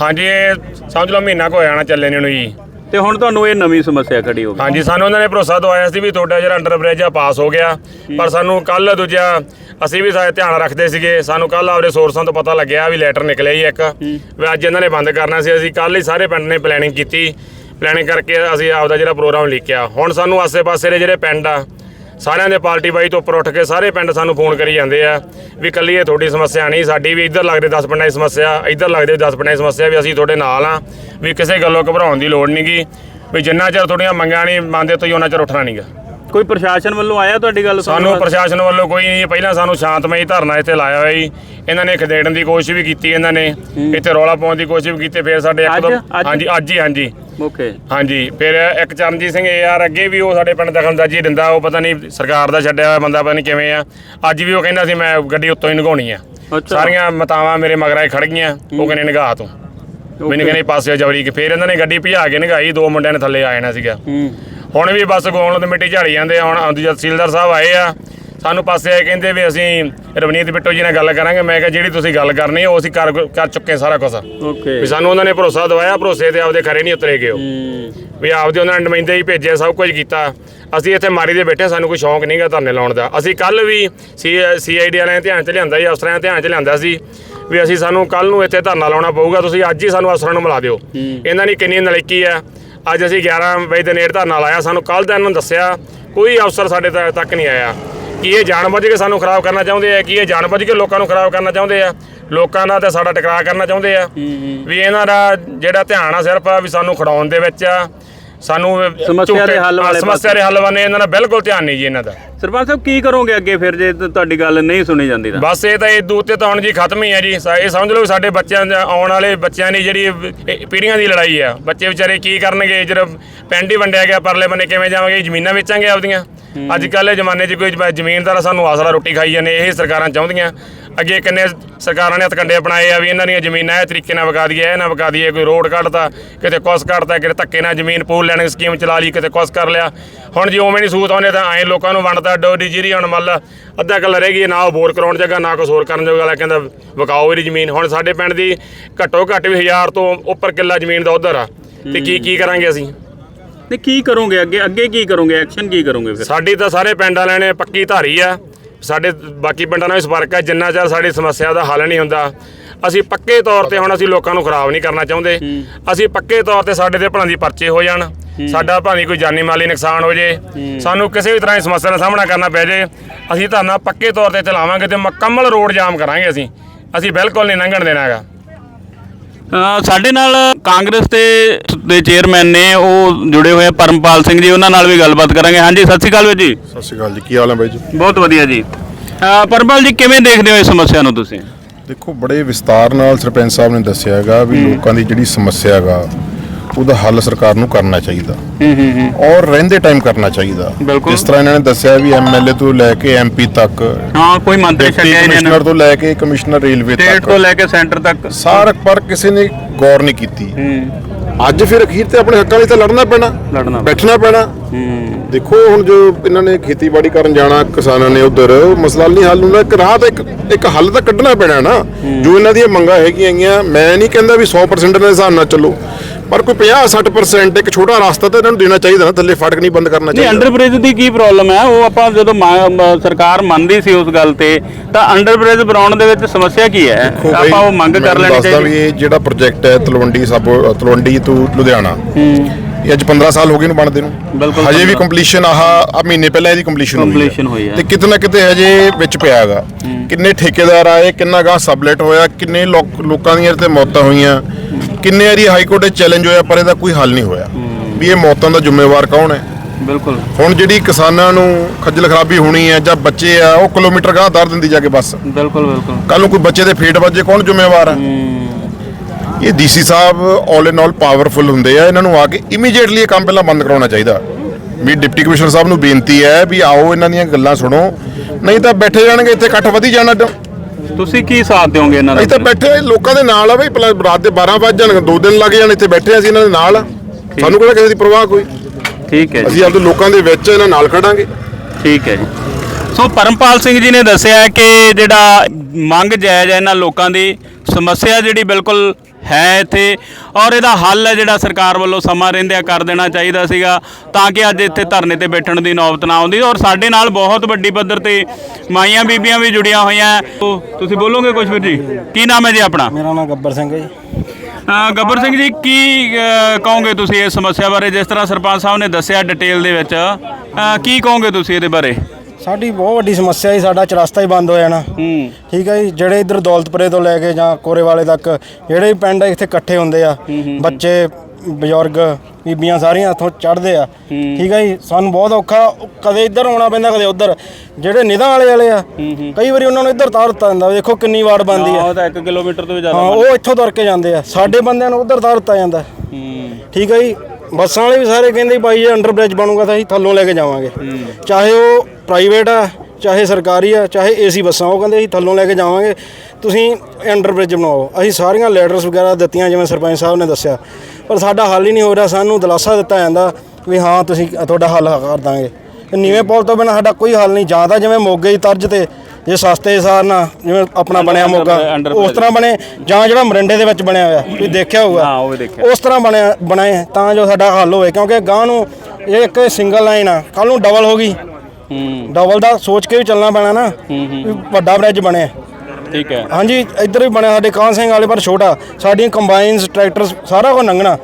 ਹਾਂਜੀ ਇਹ ਸਮਝ ਲਓ ਮਹੀਨਾ ਕੋ ਜਾਣਾ ਚੱਲੇ ਨੇ ਨੂੰ ਜੀ। ਤੇ ਹੁਣ ਤੁਹਾਨੂੰ ਇਹ ਨਵੀਂ ਸਮੱਸਿਆ ਖੜੀ ਹੋ ਗਈ। ਹਾਂਜੀ ਸਾਨੂੰ ਉਹਨਾਂ ਨੇ ਭਰੋਸਾ ਦਵਾਇਆ ਸੀ ਵੀ ਤੁਹਾਡਾ ਜਿਹੜਾ ਅੰਡਰ ਬ੍ਰਿਜ ਆ ਪਾਸ ਹੋ ਗਿਆ। ਪਰ ਸਾਨੂੰ ਕੱਲ ਦੂਜਾ ਅਸੀਂ ਵੀ ਸਾਰੇ ਧਿਆਨ ਰੱਖਦੇ ਸੀਗੇ। ਸਾਨੂੰ ਕੱਲ ਆਪਦੇ ਸੋਰਸਾਂ ਤੋਂ ਪਤਾ ਲੱਗਿਆ ਵੀ ਲੈਟਰ ਨਿਕਲਿਆ ਹੀ ਇੱਕ। ਵੀ ਅੱਜ ਇਹਨਾਂ ਨੇ ਬੰਦ ਕਰਨਾ ਸੀ। ਅਸੀਂ ਕੱਲ ਹੀ ਸਾਰੇ ਪਿੰਡ ਨੇ ਪਲੈਨਿੰਗ ਕੀਤੀ। ਪਲੈਨਿੰਗ ਕਰਕੇ ਅਸੀਂ ਆਪਦਾ ਜਿਹੜਾ ਪ੍ਰੋਗਰਾਮ ਲਿਖਿਆ ਹੁਣ ਸਾਨੂੰ ਆਸੇ-ਪਾਸੇ ਦੇ ਜਿਹੜੇ ਪਿੰਡ ਆ ਸਾਰਿਆਂ ਦੇ ਪਾਰਟੀ ਬਾਈ ਤੋਂ ਉੱਪਰ ਉੱਠ ਕੇ ਸਾਰੇ ਪਿੰਡ ਸਾਨੂੰ ਫੋਨ ਕਰੀ ਜਾਂਦੇ ਆ ਵੀ ਕੱਲੀ ਇਹ ਤੁਹਾਡੀ ਸਮੱਸਿਆ ਨਹੀਂ ਸਾਡੀ ਵੀ ਇੱਧਰ ਲੱਗਦੇ 10 ਪਿੰਡਾਂ ਦੀ ਸਮੱਸਿਆ ਇੱਧਰ ਲੱਗਦੇ 10 ਪਿੰਡਾਂ ਦੀ ਸਮੱਸਿਆ ਵੀ ਅਸੀਂ ਤੁਹਾਡੇ ਨਾਲ ਆ ਵੀ ਕਿਸੇ ਗੱਲੋਂ ਘਬਰਾਉਣ ਦੀ ਲੋੜ ਨਹੀਂਗੀ ਵੀ ਜਿੰਨਾ ਚਿਰ ਤੁਹਾਡੀਆਂ ਮੰਗਾਂ ਨਹੀਂ ਮੰਨਦੇ ਤੁਸੀਂ ਉਹਨਾਂ ਚਿਰ ਉੱਠਣਾ ਨਹੀਂਗਾ ਕੋਈ ਪ੍ਰਸ਼ਾਸਨ ਵੱਲੋਂ ਆਇਆ ਤੁਹਾਡੀ ਗੱਲ ਸੁਣਨ ਸਾਨੂੰ ਵਾਸਤੇ? ਪ੍ਰਸ਼ਾਸਨ ਵੱਲੋਂ ਕੋਈ ਨਹੀਂ ਪਹਿਲਾਂ ਸਾਨੂੰ ਸ਼ਾਂਤਮਈ ਧਰਨਾ ਇੱਥੇ ਲਾਇਆ ਹੋਇਆ ਜੀ। ਇਹਨਾਂ ਨੇ ਖਦੇੜਨ ਦੀ ਕੋਸ਼ਿਸ਼ ਵੀ ਕੀਤੀ ਇਹਨਾਂ ਨੇ। ਇੱਥੇ ਰੌਲਾ ਪਾਉਣ ਦੀ ਕੋਸ਼ਿਸ਼ ਵੀ ਕੀਤੀ ਫਿਰ ਸਾਡੇ ਅੱਜ? ਇੱਕਦਮ ਅੱਜ? ਹਾਂਜੀ ਅੱਜ ਹੀ ਹਾਂਜੀ। ਓਕੇ। ਹਾਂਜੀ ਫਿਰ ਇੱਕ ਚਰਨਜੀਤ ਸਿੰਘ ਯਾਰ ਅੱਗੇ ਵੀ ਉਹ ਸਾਡੇ ਪਿੰਡ ਦਖਲਅੰਦਾਜ਼ੀ ਦਿੰਦਾ ਉਹ ਪਤਾ ਨਹੀਂ ਸਰਕਾਰ ਦਾ ਛੱਡਿਆ ਹੋਇਆ ਬੰਦਾ ਪਤਾ ਨਹੀਂ ਕਿਵੇਂ ਆ। ਅੱਜ ਵੀ ਉਹ ਕਹਿੰਦਾ ਸੀ ਮੈਂ ਗੱਡੀ ਉੱਤੋਂ ਹੀ ਨਗਾਉਣੀ ਆ। ਅੱਛਾ। ਸਾਰੀਆਂ ਮਤਾਵਾਂ ਮੇਰੇ ਮਗਰਾਂ 'ਚ ਖੜ ਗਈਆਂ ਉਹ ਕਹਿੰਦੇ ਨਿਗਾਹ ਤੋਂ। ਮੈਨੂੰ ਕਹਿੰਦੇ ਪਾਸੇ ਜਵਰੀ ਕਿ ਫਿਰ ਇਹਨਾਂ ਨੇ ਗੱਡੀ ਭਜਾ ਕੇ ਨਗਾਈ ਦੋ ਮੁੰਡਿਆਂ ਨੇ ਥੱਲੇ ਆ ਜਾਣਾ ਸੀਗਾ। ਹੂੰ। ਹੁਣ ਵੀ ਬਸ ਗੋਣ ਤੇ ਮਿੱਟੀ ਝਾੜੀ ਜਾਂਦੇ ਹੁਣ ਤਹਿਸੀਲਦਾਰ ਸਾਹਿਬ ਆਏ ਆ ਸਾਨੂੰ ਪਾਸੇ ਆਏ ਕਹਿੰਦੇ ਵੀ ਅਸੀਂ ਰਵਨੀਤ ਬਿੱਟੂ ਜੀ ਨਾਲ ਗੱਲ ਕਰਾਂਗੇ। ਮੈਂ ਕਿਹਾ ਜਿਹੜੀ ਤੁਸੀਂ ਗੱਲ ਕਰਨੀ ਹੈ ਉਹ ਅਸੀਂ ਕਰ ਕਰ ਚੁੱਕੇ ਸਾਰਾ ਕੁਝ ਓਕੇ। ਵੀ ਸਾਨੂੰ ਉਹਨਾਂ ਨੇ ਭਰੋਸਾ ਦਵਾਇਆ ਭਰੋਸੇ ਤੇ ਆਪਦੇ ਖਰੇ ਨਹੀਂ ਉਤਰੇ ਗਏ ਉਹ। ਹੂੰ। ਵੀ ਆਪਦੇ ਉਹਨਾਂ ਨੇ ਨੁਮਾਇੰਦੇ ਹੀ ਭੇਜੇ ਸਭ ਕੁਝ ਕੀਤਾ। ਅਸੀਂ ਇੱਥੇ ਮਾਰੀ ਦੇ ਬੈਠੇ ਸਾਨੂੰ ਕੋਈ ਸ਼ੌਂਕ ਨਹੀਂਗਾ ਧਰਨੇ ਲਾਉਣ ਦਾ। ਅਸੀਂ ਕੱਲ ਵੀ ਸੀ ਸੀਆਈਡੀ ਵਾਲਿਆਂ ਦੇ ਧਿਆਨ ਚ ਲਿਆਂਦਾ ਜੀ ਅਫਸਰਾਂ ਦੇ ਧਿਆਨ ਚ ਲਿਆਂਦਾ ਸੀ ਵੀ ਅਸੀਂ ਸਾਨੂੰ ਕੱਲ ਨੂੰ ਇੱਥੇ ਧਰਨਾ ਲਾਉਣਾ ਪਊਗਾ ਤੁਸੀਂ ਅੱਜ ਹੀ ਸਾਨੂੰ ਅਫਸਰਾਂ ਨੂੰ ਮਿਲਾ ਦਿਓ। ਇਹਨਾਂ ਦੀ ਕਿੰਨੀ ਨਲੇਕੀ ਆ। ਅੱਜ ਅਸੀਂ 11 ਵਜੇ ਦੇ ਨੇੜੇ ਧਰਨਾ ਲਾਇਆ। ਸਾਨੂੰ ਕੱਲ ਦਾ ਇਹਨਾਂ ਨੂੰ ਦੱਸਿਆ ਕੋਈ ਅਫਸਰ ਸਾਡੇ ਤੱਕ ਨਹੀਂ ਆਇਆ। ਕੀ ਇਹ ਜਾਣਬੁੱਝ ਕੇ ਸਾਨੂੰ ਖਰਾਬ ਕਰਨਾ ਚਾਹੁੰਦੇ ਆ ਕੀ ਇਹ ਜਾਣਬੁੱਝ ਕੇ ਲੋਕਾਂ ਨੂੰ ਖਰਾਬ ਕਰਨਾ ਚਾਹੁੰਦੇ ਆ। ਲੋਕਾਂ ਦਾ ਤੇ ਸਾਡਾ ਟਕਰਾਅ ਕਰਨਾ ਚਾਹੁੰਦੇ ਆ। ਵੀ ਇਹਨਾਂ ਦਾ ਜਿਹੜਾ ਧਿਆਨ ਆ ਸਿਰਫ ਵੀ ਸਾਨੂੰ ਖੜਾਉਣ ਦੇ ਵਿੱਚ ਆ। ਸਾਨੂੰ ਸਮੱਸਿਆ ਦੇ ਹੱਲ ਵਾਲੇ ਸਮੱਸਿਆ ਦੇ ਹੱਲ ਵਾਲੇ ਇਹਨਾਂ ਦਾ ਬਿਲਕੁਲ ਧਿਆਨ ਨਹੀਂ ਜੀ ਇਹਨਾਂ ਦਾ। ਸਰਪੰਚ ਸਾਹਿਬ ਕੀ ਕਰੋਗੇ ਅੱਗੇ ਫਿਰ ਜੇ ਤ- ਤੁਹਾਡੀ ਗੱਲ ਨਹੀਂ ਸੁਣੀ ਜਾਂਦੀ ਤਾਂ? ਬਸ ਇਹ ਤਾਂ ਇਹ ਦੂਤੇ ਤਾਂ ਹੁਣ ਜੀ ਖਤਮ ਹੀ ਹੈ ਜੀ। ਸਾ- ਇਹ ਸਮਝ ਲਓ ਵੀ ਸਾਡੇ ਬੱਚਿਆਂ ਦਾ ਆਉਣ ਵਾਲੇ ਬੱਚਿਆਂ ਦੀ ਜਿਹੜੀ ਇਹ ਪੀੜ੍ਹੀਆਂ ਦੀ ਲੜਾਈ ਆ। ਬੱਚੇ ਵਿਚਾਰੇ ਕੀ ਕਰਨਗੇ? ਜਦੋਂ ਪਿੰਡ ਹੀ ਵੰਡਿਆ ਗਿਆ ਪਰਲੇ ਬੰਨੇ ਕਿਵੇਂ ਜਾਵਾਂਗੇ? ਜ਼ਮੀਨਾਂ ਵੇਚਾਂਗੇ ਆਪਦੀਆਂ। ਅੱਜ ਕੱਲ੍ਹ ਦੇ ਜ਼ਮਾਨੇ 'ਚ ਕੋਈ ਜ- ਜ਼ਮੀਨਦਾਰ ਸਾਨੂੰ ਆਸਰਾ ਰੋਟੀ ਖਾਈ ਜਾਂਦੇ ਇਹ ਸਰਕਾਰਾਂ ਚਾਹੁੰਦੀਆਂ। ਅੱਗੇ ਕਿੰਨੇ ਸਰਕਾਰਾਂ ਨੇ ਹੱਥਕੰਡੇ ਅਪਣਾਏ ਆ ਵੀ ਇਹਨਾਂ ਦੀਆਂ ਜ਼ਮੀਨਾਂ ਇਹ ਤਰੀਕੇ ਨਾਲ ਵਗਾ ਦਈਏ ਇਹ ਨਾ ਵਗਾ ਦਈਏ ਕੋਈ ਰੋਡ ਕੱਢਤਾ ਕਿਤੇ ਕੁਛ ਕੱਢਤਾ ਕਿਤੇ ਧੱਕੇ ਨਾਲ ਜ਼ਮੀਨ ਪੂਲ ਲੈਣ ਦੀ ਸਕੀਮ ਚਲਾ ਲਈ ਕਿਤੇ ਕੁਛ ਕਰ ਲਿਆ। ਹੁਣ ਜੇ ਉਵੇਂ ਨਹੀਂ ਸੂਤ ਆਉਂਦੇ ਤਾਂ ਐਂ ਲੋਕਾਂ ਨੂੰ ਵੰਡਦਾ ਡੋਡੀ ਜਿਹੜੀ ਹੁਣ ਮੰਨ ਲਾ ਅੱਧਾ ਕਿੱਲਾ ਰਹਿ ਗਈ ਨਾ ਉਹ ਬੋਰ ਕਰਾਉਣ ਜਗ੍ਹਾ ਨਾ ਕੁਛ ਹੋਰ ਕਰਨ ਜੋਗਾ ਲੈ ਕਹਿੰਦਾ ਵਕਾਓ ਇਹਦੀ ਜ਼ਮੀਨ। ਹੁਣ ਸਾਡੇ ਪਿੰਡ ਦੀ ਘੱਟੋ ਘੱਟ ਵੀ 1000 ਤੋਂ ਉੱਪਰ ਕਿੱਲਾ ਜ਼ਮੀਨ ਦਾ ਉਧਰ ਆ। ਤੇ ਕੀ ਕੀ ਕਰਾਂਗੇ ਅਸੀਂ? ਨਹੀਂ ਕੀ ਕਰੋਗੇ ਅੱਗੇ? ਅੱਗੇ ਕੀ ਕਰੋਗੇ? ਐਕਸ਼ਨ ਕੀ ਕਰੋਗੇ ਫਿਰ? ਸਾਡੀ ਤਾਂ ਸਾਰੇ ਪਿੰਡ ਵਾਲਿਆਂ ਨੇ ਪੱਕੀ ਧਾਰੀ ਆ। ਸਾਡੇ ਬਾਕੀ ਪਿੰਡਾਂ ਨਾਲ ਵੀ ਸੰਪਰਕ ਆ। ਜਿੰਨਾ ਚਿਰ ਸਾਡੀ ਸਮੱਸਿਆ ਦਾ ਹੱਲ ਨਹੀਂ ਹੁੰਦਾ ਅਸੀਂ ਪੱਕੇ ਤੌਰ ਤੇ ਹੁਣ ਅਸੀਂ ਲੋਕਾਂ ਨੂੰ ਖਰਾਬ ਨਹੀਂ ਕਰਨਾ ਚਾਹੁੰਦੇ। ਅਸੀਂ ਪੱਕੇ ਤੌਰ ਤੇ ਸਾਡੇ ਤੇ ਭਲਾਂ ਦੀ ਪਰਚੇ ਹੋ ਜਾਣ। ਸਾਡਾ ਭਾਵੇਂ ਕੋਈ ਜਾਨੀ ਮਾਲੀ ਨੁਕਸਾਨ ਹੋ ਜੇ ਸਾਨੂੰ ਕਿਸੇ ਵੀ ਤਰ੍ਹਾਂ ਦੀ ਸਮੱਸਿਆ ਦਾ ਸਾਹਮਣਾ ਕਰਨਾ ਪੈ ਜੇ ਅਸੀਂ ਧਰਨਾ ਪੱਕੇ ਤੌਰ ਤੇ ਚਲਾਵਾਂਗੇ ਤੇ ਮੁਕੰਮਲ ਰੋਡ ਜਾਮ ਕਰਾਂਗੇ ਅਸੀਂ। ਅਸੀਂ ਬਿਲਕੁਲ ਨਹੀਂ ਲੰਘਣ ਦੇਣਾ ਹੈਗਾ। ਸਾਡੇ ਨਾਲ ਕਾਂਗਰਸ ਦੇ ਦੇ ਚੇਅਰਮੈਨ ਨੇ ਉਹ ਜੁੜੇ ਹੋਏ ਆ ਪਰਮਪਾਲ ਸਿੰਘ ਜੀ ਉਹਨਾਂ ਨਾਲ ਵੀ ਗੱਲਬਾਤ ਕਰਾਂਗੇ। ਹਾਂਜੀ ਸਤਿ ਸ਼੍ਰੀ ਅਕਾਲ ਵੀਰ ਜੀ। ਸਤਿ ਸ਼੍ਰੀ ਅਕਾਲ ਜੀ ਕੀ ਹਾਲ ਹੈ ਬਾਈ ਜੀ? ਬਹੁਤ ਵਧੀਆ ਜੀ। ਪਰਮਪਾਲ ਜੀ ਕਿਵੇਂ ਦੇਖਦੇ ਹੋ ਇਸ ਸਮੱਸਿਆ ਨੂੰ ਤੁਸੀਂ? ਦੇਖੋ ਬੜੇ ਵਿਸਤਾਰ ਨਾਲ ਸਰਪੰਚ ਸਾਹਿਬ ਨੇ ਦੱਸਿਆ ਹੈਗਾ ਵੀ ਲੋਕਾਂ ਦੀ ਜਿਹੜੀ ਸਮੱਸਿਆ ਹੈਗਾ ਉਹਦਾ ਹੱਲ ਸਰਕਾਰ ਨੂੰ ਕਰਨਾ ਚਾਹੀਦਾ। ਹੂੰ ਹੂੰ ਔਰ ਰਹਿੰਦੇ ਟਾਈਮ ਕਰਨਾ ਚਾਹੀਦਾ। ਬਿਲਕੁਲ। ਜਿਸ ਤਰ੍ਹਾਂ ਇਹਨਾਂ ਨੇ ਦੱਸਿਆ ਵੀ ਐਮਐਲਏ ਤੋਂ ਲੈ ਕੇ ਐਮਪੀ ਤੱਕ ਹਾਂ ਕੋਈ ਮੰਤਰੀ ਡਿਪਟੀ ਛੱਡਿਆ ਇਹਨਾਂ ਕਮਿਸ਼ਨਰ ਨੇ ਤੋਂ ਲੈ ਕੇ ਕਮਿਸ਼ਨਰ ਰੇਲਵੇ ਸਟੇਟ ਤੋਂ ਤੱਕ ਲੈ ਕੇ ਸੈਂਟਰ ਤੱਕ। ਸਾਰ ਪਰ ਕਿਸੇ ਨੇ ਗੌਰ ਨਹੀਂ ਕੀਤੀ। ਹੂੰ। ਅੱਜ ਫਿਰ ਅਖੀਰ ਤੇ ਆਪਣੇ ਹੱਕਾਂ ਲਈ ਤਾਂ ਲੜਨਾ ਪੈਣਾ। ਲੜਨਾ ਬੈਠਣਾ ਪੈਣਾ। ਹੂੰ। ਦੇਖੋ ਹੁਣ ਜੋ ਇਹਨਾਂ ਨੇ ਖੇਤੀਬਾੜੀ ਕਰਨ ਜਾਣਾ ਕਿਸਾਨਾਂ ਨੇ ਉਧਰ ਮਸਲਾ ਨਹੀਂ ਹੱਲ ਹੁੰਦਾ। ਇੱਕ ਰਾਹ ਤਾਂ ਇੱਕ ਇੱਕ ਹੱਲ ਤਾਂ ਕੱਢਣਾ ਪੈਣਾ ਨਾ। ਜੋ ਇਹਨਾਂ ਦੀਆਂ ਮੰਗਾਂ ਹੈਗੀਆਂ ਹੈਗੀਆਂ ਮੈਂ ਨਹੀਂ ਕਹਿੰਦਾ ਵੀ 100% ਦੇ ਹਿਸਾਬ ਨਾਲ ਚੱਲੋ। ਪਰ ਕੋਈ 50 60% ਇੱਕ ਛੋਟਾ ਰਸਤਾ ਤਾਂ ਇਹਨਾਂ ਨੂੰ ਦੇਣਾ ਚਾਹੀਦਾ ਨਾ ਥੱਲੇ ਫਾਟਕ ਨਹੀਂ ਬੰਦ ਕਰਨਾ ਨਹੀਂ ਚਾਹੀਦਾ। ਅੰਡਰ ਬ੍ਰਿਜ ਦੀ ਕੀ ਪ੍ਰੋਬਲਮ ਹੈ? ਉਹ ਆਪਾਂ ਜਦੋਂ ਮਾ- ਮ- ਸਰਕਾਰ ਮੰਨਦੀ ਸੀ ਉਸ ਗੱਲ ਤੇ ਤਾਂ ਅੰਡਰ ਬ੍ਰਿਜ ਬਣਾਉਣ ਦੇ ਵਿੱਚ ਸਮੱਸਿਆ ਕੀ ਹੈ? ਦੇਖੋ ਬਈ, ਆਪਾਂ ਉਹ ਮੰਗ ਮੈਂ ਕਰ ਲੈਣੀ ਦੱਸਦਾ ਚਾਹੀਦੀ। ਵੀ ਇਹ ਜਿਹੜਾ ਪ੍ਰੋਜੈਕਟ ਹੈ ਤਲਵੰਡੀ ਸਾਬੋ ਤਲਵੰਡੀ ਤੋਂ ਲੁਧਿਆਣਾ। ਇਹ ਅੱਜ 15 ਸਾਲ ਹੋ ਗਏ ਨੂੰ ਬਣਦੇ ਨੂੰ। ਬਿਲਕੁਲ ਹਜੇ ਵੀ 15 ਕੰਪਲੀਸ਼ਨ ਆਹ ਆ ਮਹੀਨੇ ਪਹਿਲਾਂ ਇਹਦੀ ਕੰਪਲੀਸ਼ਨ ਹੋਈ ਹੈ। ਤੇ ਕਿਤੇ ਨਾ ਕਿਤੇ ਹਜੇ ਵਿੱਚ ਪਿਆ ਹੈਗਾ। ਕਿੰਨੇ ਠੇਕੇਦਾਰ ਆਏ ਕਿੰਨਾ ਗਾ ਸਬਲੇਟ ਹੋਇਆ ਕਿੰਨੇ ਲੋਕ- ਦੀਆਂ ਤੇ ਮੌਤਾਂ ਹੋਈਆਂ। ਕਿੰਨੇ ਵਾਰੀ ਹਾਈ ਕੋਰਟ 'ਚ ਚੈਲੰਜ ਹੋਇਆ ਪਰ ਇਹਦਾ ਕੋਈ ਹੱਲ ਨਹੀਂ ਹੋਇਆ। ਵੀ ਇਹ ਮੌਤਾਂ ਦਾ ਜ਼ਿੰਮੇਵਾਰ ਕੌਣ ਹੈ? ਬਿਲਕੁਲ। ਹੁਣ ਜਿਹੜੀ ਕਿਸਾਨਾਂ ਨੂੰ ਖੱਜਲ ਖਰਾਬੀ ਹੋਣੀ ਹੈ ਜਾਂ ਬੱਚੇ ਆ ਉਹ ਕਿਲੋਮੀਟਰ ਗਾਂ ਦਰ ਦਿੰਦੀ ਜਾ ਕੇ ਬੱਸ। ਬਿਲਕੁਲ ਬਿਲਕੁਲ। ਕੱਲ ਨੂੰ ਕੋਈ ਬੱਚੇ ਦੇ ਫੇਟ ਵੱਜੇ ਕੌਣ ਜ਼ਿੰਮੇਵਾਰ ਹੈ। ਇਹ ਡੀਸੀ ਸਾਹਿਬ 올 ਇਨ 올 ਪਾਵਰਫੁਲ ਹੁੰਦੇ ਆ ਇਹਨਾਂ ਨੂੰ ਆ ਕੇ ਇਮੀਡੀਏਟਲੀ ਇਹ ਕੰਮ ਪਹਿਲਾਂ ਬੰਦ ਕਰਾਉਣਾ ਚਾਹੀਦਾ। ਵੀ ਡਿਪਟੀ ਕਮਿਸ਼ਨਰ ਸਾਹਿਬ ਨੂੰ ਬੇਨਤੀ ਹੈ ਵੀ ਆਓ ਇਹਨਾਂ ਦੀਆਂ ਗੱਲਾਂ ਸੁਣੋ ਨਹੀਂ ਤਾਂ ਬੈਠੇ ਜਾਣਗੇ ਇੱਥੇ ਇਕੱਠ ਵਧੀ ਜਾਣਾ ਤੁਸੀਂ ਕੀ ਸਾਥ ਦਿਓਗੇ ਇਹਨਾਂ ਦਾ? ਬੈਠੇ ਲੋਕਾਂ ਦੇ ਨਾਲ ਆ ਬਈ ਰਾਤ ਦੇ 12 ਵਜ ਜਾਣ ਦੋ ਦਿਨ ਲੱਗ ਜਾਣ ਇੱਥੇ ਬੈਠੇ ਅਸੀਂ ਇਹਨਾਂ ਦੇ ਨਾਲ। ਸਾਨੂੰ ਕਿਹੜਾ ਕਿਸੇ ਦੀ ਪਰਵਾਹ ਕੋਈ? ਠੀਕ ਹੈ ਜੀ। ਅਸੀਂ ਆਪਦੇ ਲੋਕਾਂ ਦੇ ਵਿੱਚ ਇਹਨਾਂ ਨਾਲ ਖੜਾਂਗੇ। ਠੀਕ ਹੈ ਜੀ। ਸੋ ਪਰਮਪਾਲ ਸਿੰਘ ਜੀ ਨੇ ਦੱਸਿਆ ਕਿ ਜਿਹੜਾ ਮੰਗ ਜਾਇਜ਼ ਹੈ ਇਹਨਾਂ ਲੋਕਾਂ ਦੀ ਸਮੱਸਿਆ ਜਿਹੜੀ ਬਿਲਕੁਲ ਹੈ ਇੱਥੇ ਔਰ ਇਹਦਾ ਹੱਲ ਹੈ ਜਿਹੜਾ ਸਰਕਾਰ ਵੱਲੋਂ ਸਮਾਂ ਰਹਿੰਦਿਆਂ ਕਰ ਦੇਣਾ ਚਾਹੀਦਾ ਸੀਗਾ ਤਾਂ ਕਿ ਅੱਜ ਇੱਥੇ ਧਰਨੇ ਤੇ ਬੈਠਣ ਦੀ ਨੌਬਤ ਨਾ ਆਉਂਦੀ ਔਰ ਸਾਡੇ ਨਾਲ ਬਹੁਤ ਵੱਡੀ ਪੱਧਰ ਤੇ ਮਾਈਆਂ ਬੀਬੀਆਂ ਵੀ ਜੁੜੀਆਂ ਹੋਈਆਂ। ਤੁਸੀਂ ਬੋਲੋਗੇ ਕੁਝ ਵੀਰ ਜੀ? ਕੀ ਨਾਮ ਹੈ ਜੀ ਆਪਣਾ? ਮੇਰਾ ਨਾਮ ਗੱਬਰ ਸਿੰਘ ਹੈ ਜੀ। ਗੱਬਰ ਸਿੰਘ ਜੀ ਕੀ ਕਹੋਗੇ ਤੁਸੀਂ ਇਸ ਸਮੱਸਿਆ ਬਾਰੇ? ਜਿਸ ਤਰ੍ਹਾਂ ਸਰਪੰਚ ਸਾਹਿਬ ਨੇ ਦੱਸਿਆ ਡਿਟੇਲ ਦੇ ਵਿੱਚ ਕੀ ਕਹੋਗੇ ਤੁਸੀਂ ਇਹਦੇ ਬਾਰੇ? ਸਾਡੀ ਬਹੁਤ ਵੱਡੀ ਸਮੱਸਿਆ ਹੈ ਸਾਡਾ ਚਰਸਤਾ ਹੀ ਬੰਦ ਹੋ ਜਾਣਾ। ਹੂੰ। ਠੀਕ ਹੈ ਜੀ ਜਿਹੜੇ ਇੱਧਰ ਦੌਲਤਪੁਰੇ ਤੋਂ ਲੈ ਕੇ ਜਾਂ ਕੋਰੇ ਵਾਲੇ ਤੱਕ ਜਿਹੜੇ ਵੀ ਪਿੰਡ ਇੱਥੇ ਇਕੱਠੇ ਹੁੰਦੇ ਆ। ਬੱਚੇ ਬਜ਼ੁਰਗ ਬੀਬੀਆਂ ਸਾਰੀਆਂ ਇੱਥੋਂ ਚੜ੍ਹਦੇ ਆ। ਠੀਕ ਹੈ ਜੀ ਸਾਨੂੰ ਬਹੁਤ ਔਖਾ ਕਦੇ ਇੱਧਰ ਆਉਣਾ ਪੈਂਦਾ ਕਦੇ ਉੱਧਰ। ਜਿਹੜੇ ਨਿਧਾਂ ਵਾਲੇ ਵਾਲੇ ਆ ਕਈ ਵਾਰੀ ਉਹਨਾਂ ਨੂੰ ਇੱਧਰ ਤਾਰ ਦਿੱਤਾ ਜਾਂਦਾ ਦੇਖੋ ਕਿੰਨੀ ਵਾਰ ਬੰਦੀ ਆ। ਉਹ ਤਾਂ 1 ਕਿਲੋਮੀਟਰ ਤੋਂ ਵੀ ਜ਼ਿਆਦਾ ਹਾਂ ਉਹ ਇੱਥੋਂ ਤੁਰ ਕੇ ਜਾਂਦੇ ਆ। ਸਾਡੇ ਬੰਦਿਆਂ ਨੂੰ ਉੱਧਰ ਤਾਰ ਦਿੱਤਾ ਜਾਂਦਾ। ਠੀਕ ਹੈ ਜੀ ਬੱਸਾਂ ਵਾਲੇ ਵੀ ਸਾਰੇ ਕਹਿੰਦੇ ਭਾਈ ਜੇ ਅੰਡਰ ਬ੍ਰਿਜ ਬਣੂਗਾ ਤਾਂ ਅਸੀਂ ਥੱਲੋਂ ਲੈ ਕੇ ਜਾਵਾਂਗੇ। ਚਾਹੇ ਉਹ ਪ੍ਰਾਈਵੇਟ ਆ ਚਾਹੇ ਸਰਕਾਰੀ ਆ ਚਾਹੇ ਏਸੀ ਬੱਸਾਂ ਉਹ ਕਹਿੰਦੇ ਅਸੀਂ ਥੱਲੋਂ ਲੈ ਕੇ ਜਾਵਾਂਗੇ। ਤੁਸੀਂ ਅੰਡਰ ਬ੍ਰਿਜ ਬਣਾਓ। ਅਸੀਂ ਸਾਰੀਆਂ ਲੈਟਰਸ ਵਗੈਰਾ ਦਿੱਤੀਆਂ ਜਿਵੇਂ ਸਰਪੰਚ ਸਾਹਿਬ ਨੇ ਦੱਸਿਆ। ਪਰ ਸਾਡਾ ਹੱਲ ਹੀ ਨਹੀਂ ਹੋ ਰਿਹਾ ਸਾਨੂੰ ਦਿਲਾਸਾ ਦਿੱਤਾ ਜਾਂਦਾ ਵੀ ਹਾਂ ਤੁਸੀਂ ਤੁਹਾਡਾ ਹੱਲ ਕਰ ਦਾਂਗੇ। ਨੀਵੇਂ ਪੁਲ ਤੋਂ ਬਿਨਾਂ ਸਾਡਾ ਕੋਈ ਹੱਲ ਨਹੀਂ ਜਾਂ ਤਾਂ ਜਿਵੇਂ ਮੋਗੇ ਦੀ ਤਰਜ਼ ਤੇ ਜੇ ਸਸਤੇ ਹਿਸਾਬ ਨਾਲ ਜਿਵੇਂ ਆਪਣਾ ਬਣਿਆ ਮੋਗਾ ਉਸ ਤਰ੍ਹਾਂ ਬਣੇ ਜਾਂ ਜਿਹੜਾ ਮਰਿੰਡੇ ਦੇ ਵਿੱਚ ਬਣਿਆ ਹੋਇਆ ਤੁਸੀਂ ਦੇਖਿਆ ਹੋਊਗਾ। ਹਾਂ, ਉਹ ਵੀ ਦੇਖਿਆ। ਉਸ ਤਰ੍ਹਾਂ ਬਣਿਆ ਬਣਾਏ ਤਾਂ ਜੋ ਸਾਡਾ ਹੱਲ ਹੋਵੇ। ਕਿਉਂਕਿ ਗਾਂ ਨੂੰ ਇਹ ਇੱਕ ਸਿੰਗਲ ਲਾਈਨ ਆ ਕੱਲ ਨੂੰ ਡਬਲ ਹੋ ਗਈ। ਹੂੰ। ਡਬਲ ਦਾ ਸੋਚ ਕੇ ਵੀ ਚੱਲਣਾ ਪੈਣਾ ਨਾ ਵੀ ਵੱਡਾ ਬ੍ਰਿਜ ਬਣੇ ਠੀਕ ਹੈ। ਹਾਂਜੀ ਇੱਧਰ ਵੀ ਬਣਿਆ ਸਾਡੇ ਕਾਂ ਸਿੰਘ ਵਾਲੇ ਪਰ ਛੋਟਾ। ਸਾਡੀਆਂ ਕੰਬਾਈਨਸ ਟਰੈਕਟਰਸ ਸਾਰਾ ਕੁਝ ਲੰਘਣਾ।